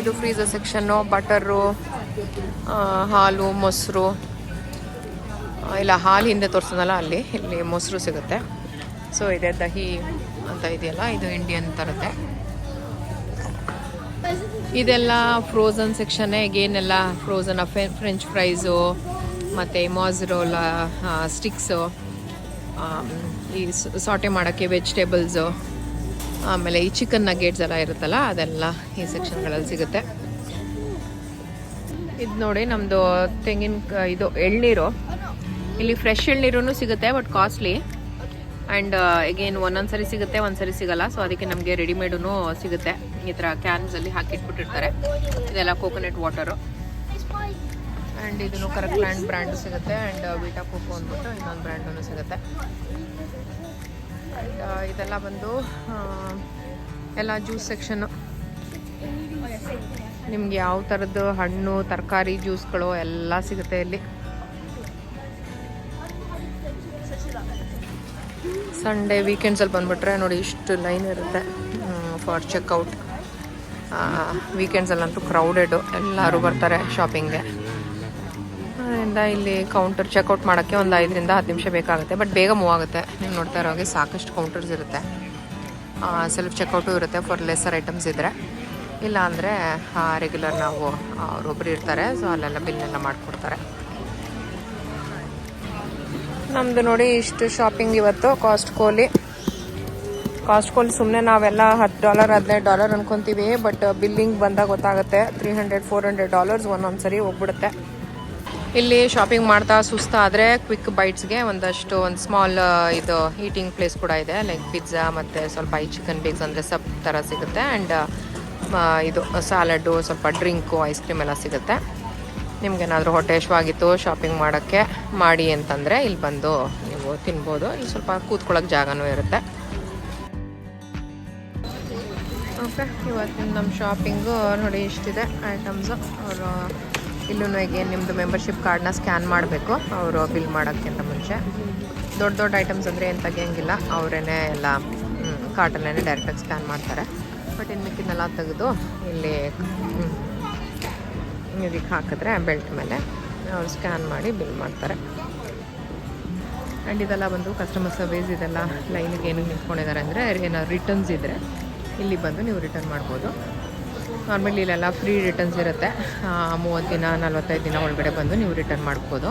A: ಇದು ಫ್ರೀಸರ್ ಸೆಕ್ಷನ್ನು ಬಟರು ಹಾಲು, ಮೊಸರು ಇಲ್ಲ ಹಾಲು ಹಿಂದೆ ತೋರಿಸೋದಲ್ಲ ಅಲ್ಲಿ, ಇಲ್ಲಿ ಮೊಸರು ಸಿಗುತ್ತೆ. ಸೊ ಇದೆ ದಹಿ ಅಂತ ಇದೆಯಲ್ಲ, ಇದು ಇಂಡಿಯನ್ ತರುತ್ತೆ ಇದೆಲ್ಲ ಫ್ರೋಝನ್ ಸೆಕ್ಷನ್ನೇ ಏನೆಲ್ಲ ಫ್ರೋಝನ್ ಫ್ರೆಂಚ್ ಫ್ರೈಸು ಮತ್ತು ಮೊಸರೋಲ ಸ್ಟಿಕ್ಸು ಈ ಸಾಟೆ ಮಾಡೋಕ್ಕೆ ವೆಜಿಟೇಬಲ್ಸು ಆಮೇಲೆ ಈ ಚಿಕನ್ ನಗೇಟ್ಸ್ ಎಲ್ಲ ಇರುತ್ತಲ್ಲ, ಅದೆಲ್ಲ ಈ ಸೆಕ್ಷನ್ಗಳಲ್ಲಿ ಸಿಗುತ್ತೆ. ಇದು ನೋಡಿ ನಮ್ದು ತೆಂಗಿನ ಇದು ಎಳ್ನೀರು. ಇಲ್ಲಿ ಫ್ರೆಶ್ ಎಳ್ನೀರು ಸಿಗುತ್ತೆ ಬಟ್ ಕಾಸ್ಟ್ಲಿ ಆ್ಯಂಡ್ ಎಗೇನ್ ಒಂದೊಂದ್ಸರಿ ಸಿಗುತ್ತೆ ಒಂದ್ಸರಿ ಸಿಗಲ್ಲ. ಸೊ ಅದಕ್ಕೆ ನಮಗೆ ರೆಡಿಮೇಡೂ ಸಿಗುತ್ತೆ. ಈ ಥರ ಕ್ಯಾನ್ಸಲ್ಲಿ ಹಾಕಿಟ್ಬಿಟ್ಟಿರ್ತಾರೆ ಇದೆಲ್ಲ ಕೋಕೋನಟ್ ವಾಟರು ಆ್ಯಂಡ್ ಇದನ್ನು ಕರೆಕ್ಟ್ ಲ್ಯಾಂಡ್ ಬ್ರ್ಯಾಂಡು ಸಿಗುತ್ತೆ. ಆ್ಯಂಡ್ ವಿಟಾ ಕೋಕೋ ಅಂದ್ಬಿಟ್ಟು ಇನ್ನೊಂದು ಬ್ರ್ಯಾಂಡೂ ಸಿಗುತ್ತೆ. ಆ್ಯಂಡ್ ಇದೆಲ್ಲ ಬಂದು ಆ, ಎಲ್ಲ ಜ್ಯೂಸ್ ಸೆಕ್ಷನ್ನು ನಿಮ್ಗೆ ಯಾವ ಥರದ್ದು ಹಣ್ಣು, ತರಕಾರಿ, ಜ್ಯೂಸ್ಗಳು ಎಲ್ಲ ಸಿಗುತ್ತೆ ಇಲ್ಲಿ? ಸಂಡೇ ವೀಕೆಂಡ್ಸಲ್ಲಿ ಬಂದುಬಿಟ್ರೆ ನೋಡಿ ಇಷ್ಟು ಲೈನ್ ಇರುತ್ತೆ. ಫಾರ್ ಚೆಕ್ಔಟ್ ವೀಕೆಂಡ್ಸಲ್ಲಂತೂ ಕ್ರೌಡೆಡು ಎಲ್ಲರೂ ಬರ್ತಾರೆ ಶಾಪಿಂಗ್ಗೆ ಅದರಿಂದ ಇಲ್ಲಿ ಕೌಂಟರ್ ಚೆಕ್ಔಟ್ ಮಾಡೋಕ್ಕೆ ಒಂದು ಐದರಿಂದ ಹತ್ತು ನಿಮಿಷ ಬೇಕಾಗುತ್ತೆ. ಬಟ್ ಬೇಗ ಮೂವ್ ಆಗುತ್ತೆ. ನೀವು ನೋಡ್ತಾ ಇರೋ ಹಾಗೆ ಸಾಕಷ್ಟು ಕೌಂಟರ್ಸ್ ಇರುತ್ತೆ. ಸೆಲ್ಫ್ ಚೆಕ್ಔಟು ಇರುತ್ತೆ ಫಾರ್ ಲೆಸರ್ ಐಟಮ್ಸ್ ಇದ್ದರೆ ಇಲ್ಲ ಅಂದರೆ ರೆಗ್ಯುಲರ್ ನಾವು ಅವರೊಬ್ಬರು ಇರ್ತಾರೆ ಸೊ ಅಲ್ಲೆಲ್ಲ ಬಿಲ್ಲೆಲ್ಲ ಮಾಡಿಕೊಡ್ತಾರೆ. ನಮ್ದು ನೋಡಿ ಇಷ್ಟು ಶಾಪಿಂಗ್ ಇವತ್ತು ಕಾಸ್ಟ್ ಕೋಲಿ. ಕಾಸ್ಟ್ ಕೋಲಿ ಸುಮ್ಮನೆ ನಾವೆಲ್ಲ ಹತ್ತು ಡಾಲರ್ ಹದಿನೈದು ಡಾಲರ್ ಅನ್ಕೊಂತೀವಿ ಬಟ್ ಬಿಲ್ಲಿಂಗ್ ಬಂದಾಗ ಗೊತ್ತಾಗುತ್ತೆ three hundred four hundred dollars ಒಂದೊಂದು ಸರಿ ಹೋಗ್ಬಿಡುತ್ತೆ. ಇಲ್ಲಿ ಶಾಪಿಂಗ್ ಮಾಡ್ತಾ ಸುಸ್ತಾದರೆ ಕ್ವಿಕ್ ಬೈಟ್ಸ್ಗೆ ಒಂದಷ್ಟು ಒಂದು ಸ್ಮಾಲ್ ಇದು ಹೀಟಿಂಗ್ ಪ್ಲೇಸ್ ಕೂಡ ಇದೆ ಲೈಕ್ ಪಿಜ್ಜಾ ಮತ್ತು ಸ್ವಲ್ಪ ಐ ಚಿಕನ್ ಬೇಕ್ಸ್ ಅಂದರೆ ಸಬ್ ಥರ ಸಿಗುತ್ತೆ ಆ್ಯಂಡ್ ಇದು ಸ್ಯಾಲಡ್ಡು ಸ್ವಲ್ಪ ಡ್ರಿಂಕು ಐಸ್ ಕ್ರೀಮ್ ಎಲ್ಲ ಸಿಗುತ್ತೆ. ನಿಮ್ಗೇನಾದರೂ ಹೊಟ್ಟೆ ಹಶ್ವಾಗಿತ್ತು ಶಾಪಿಂಗ್ ಮಾಡೋಕ್ಕೆ ಮಾಡಿ ಅಂತಂದರೆ ಇಲ್ಲಿ ಬಂದು ನೀವು ತಿನ್ಬೋದು. ಇಲ್ಲಿ ಸ್ವಲ್ಪ ಕೂತ್ಕೊಳ್ಳೋಕೆ ಜಾಗನೂ ಇರುತ್ತೆ. ಓಕೆ, ಇವತ್ತಿನ ನಮ್ಮ ಶಾಪಿಂಗು ನೋಡಿ ಇಷ್ಟಿದೆ ಐಟಮ್ಸು ಅವರು, ಇಲ್ಲೂ ಹೇಗೆ ನಿಮ್ಮದು ಮೆಂಬರ್ಶಿಪ್ ಕಾರ್ಡ್ನ ಸ್ಕ್ಯಾನ್ ಮಾಡಬೇಕು. ಅವರು ಬಿಲ್ ಮಾಡೋಕ್ಕಿಂತ ಮುಂಚೆ. ದೊಡ್ಡ ದೊಡ್ಡ ಐಟಮ್ಸ್ ಅಂದರೆ ಏನು ತೆಗಿಯಂಗಿಲ್ಲ ಅವರೇನೆ ಎಲ್ಲ ಕಾರ್ಟಲ್ಲೇ ಡೈರೆಕ್ಟಾಗಿ ಸ್ಕ್ಯಾನ್ ಮಾಡ್ತಾರೆ. ಬಟ್ ಇನ್ನು ಮಿಕ್ಕಿದ್ನೆಲ್ಲ ತೆಗೆದು ಇಲ್ಲಿ ಇದಕ್ಕೆ ಹಾಕಿದ್ರೆ ಬೆಲ್ಟ್ ಮೇಲೆ ಅವ್ರು ಸ್ಕ್ಯಾನ್ ಮಾಡಿ ಬಿಲ್ ಮಾಡ್ತಾರೆ. ಆ್ಯಂಡ್ ಇದೆಲ್ಲ ಬಂದು ಕಸ್ಟಮರ್ ಸರ್ವಿಸ್ ಇದೆಲ್ಲ ಲೈನಿಗೆ ಏನಕ್ಕೆ ನಿಂತ್ಕೊಂಡಿದ್ದಾರೆ ಅಂದರೆ, ಏನಾದ್ರು ರಿಟರ್ನ್ಸ್ ಇದ್ದರೆ ಇಲ್ಲಿ ಬಂದು ನೀವು ರಿಟರ್ನ್ ಮಾಡ್ಬೋದು. ನಾರ್ಮಲಿ ಇಲ್ಲೆಲ್ಲ ಫ್ರೀ ರಿಟರ್ನ್ಸ್ ಇರುತ್ತೆ. ಮೂವತ್ತು ದಿನ, ನಲ್ವತ್ತೈದು ದಿನ ಒಳಗಡೆ ಬಂದು ನೀವು ರಿಟರ್ನ್ ಮಾಡ್ಬೋದು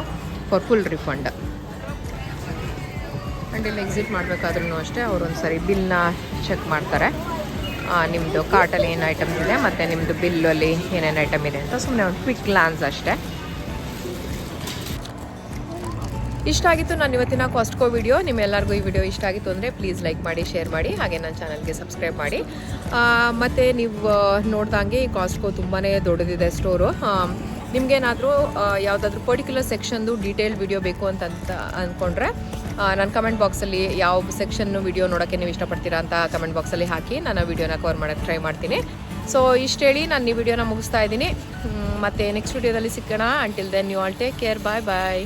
A: ಫಾರ್ ಫುಲ್ ರಿಫಂಡ್ ಆ್ಯಂಡ್ ಇಲ್ಲಿ ಎಕ್ಸಿಟ್ ಮಾಡಬೇಕಾದ್ರೂ ಅಷ್ಟೇ, ಅವರು ಒಂದು ಸರಿ ಬಿಲ್ನ ಚೆಕ್ ಮಾಡ್ತಾರೆ. ನಿಮ್ಮದು ಕಾರ್ಟಲ್ಲಿ ಏನು ಐಟಮ್ಸ್ ಇದೆ, ಮತ್ತು ನಿಮ್ಮದು ಬಿಲ್ಲಲ್ಲಿ ಏನೇನು ಐಟಮ್ ಇದೆ ಅಂತ ಸುಮ್ಮನೆ ಒಂದು ಕ್ವಿಕ್ ಗ್ಲಾನ್ಸ್ ಅಷ್ಟೇ. ಇಷ್ಟ ಆಗಿತ್ತು ನಾನು ಇವತ್ತಿನ ಕಾಸ್ಟ್ಕೋ ವಿಡಿಯೋ ನಿಮ್ಮೆಲ್ಲರಿಗೂ ಈ ವಿಡಿಯೋ ಇಷ್ಟ ಆಗಿತ್ತು ಅಂದರೆ ಪ್ಲೀಸ್ ಲೈಕ್ ಮಾಡಿ ಶೇರ್ ಮಾಡಿ, ಹಾಗೆ ನನ್ನ ಚಾನಲ್ಗೆ ಸಬ್ಸ್ಕ್ರೈಬ್ ಮಾಡಿ. ಮತ್ತು ನೀವು ನೋಡ್ದಂಗೆ ಈ ಕಾಸ್ಟ್ಕೋ ತುಂಬಾ ದೊಡ್ಡದಿದೆ ಸ್ಟೋರು ನಿಮಗೇನಾದರೂ ಯಾವುದಾದ್ರೂ ಪರ್ಟಿಕ್ಯುಲರ್ ಸೆಕ್ಷನ್ದು ಡೀಟೇಲ್ ವಿಡಿಯೋ ಬೇಕು ಅಂತ ಅಂತ ಅಂದ್ಕೊಂಡ್ರೆ ನನ್ನ ಕಮೆಂಟ್ ಬಾಕ್ಸಲ್ಲಿ ಯಾವ ಸೆಕ್ಷನ್ನು ವಿಡಿಯೋ ನೋಡೋಕ್ಕೆ ನೀವು ಇಷ್ಟಪಡ್ತೀರಾ ಅಂತ ಕಮೆಂಟ್ ಬಾಕ್ಸಲ್ಲಿ ಹಾಕಿ ನಾನು ವೀಡಿಯೋನ ಕವರ್ ಮಾಡೋಕ್ಕೆ ಟ್ರೈ ಮಾಡ್ತೀನಿ. ಸೊ ಇಷ್ಟು ಹೇಳಿ ನಾನು ಈ ವಿಡಿಯೋನ ಮುಗಿಸ್ತಾ ಇದ್ದೀನಿ. ಮತ್ತು ನೆಕ್ಸ್ಟ್ ವಿಡಿಯೋದಲ್ಲಿ ಸಿಕ್ಕೋಣ until then you all take care bye bye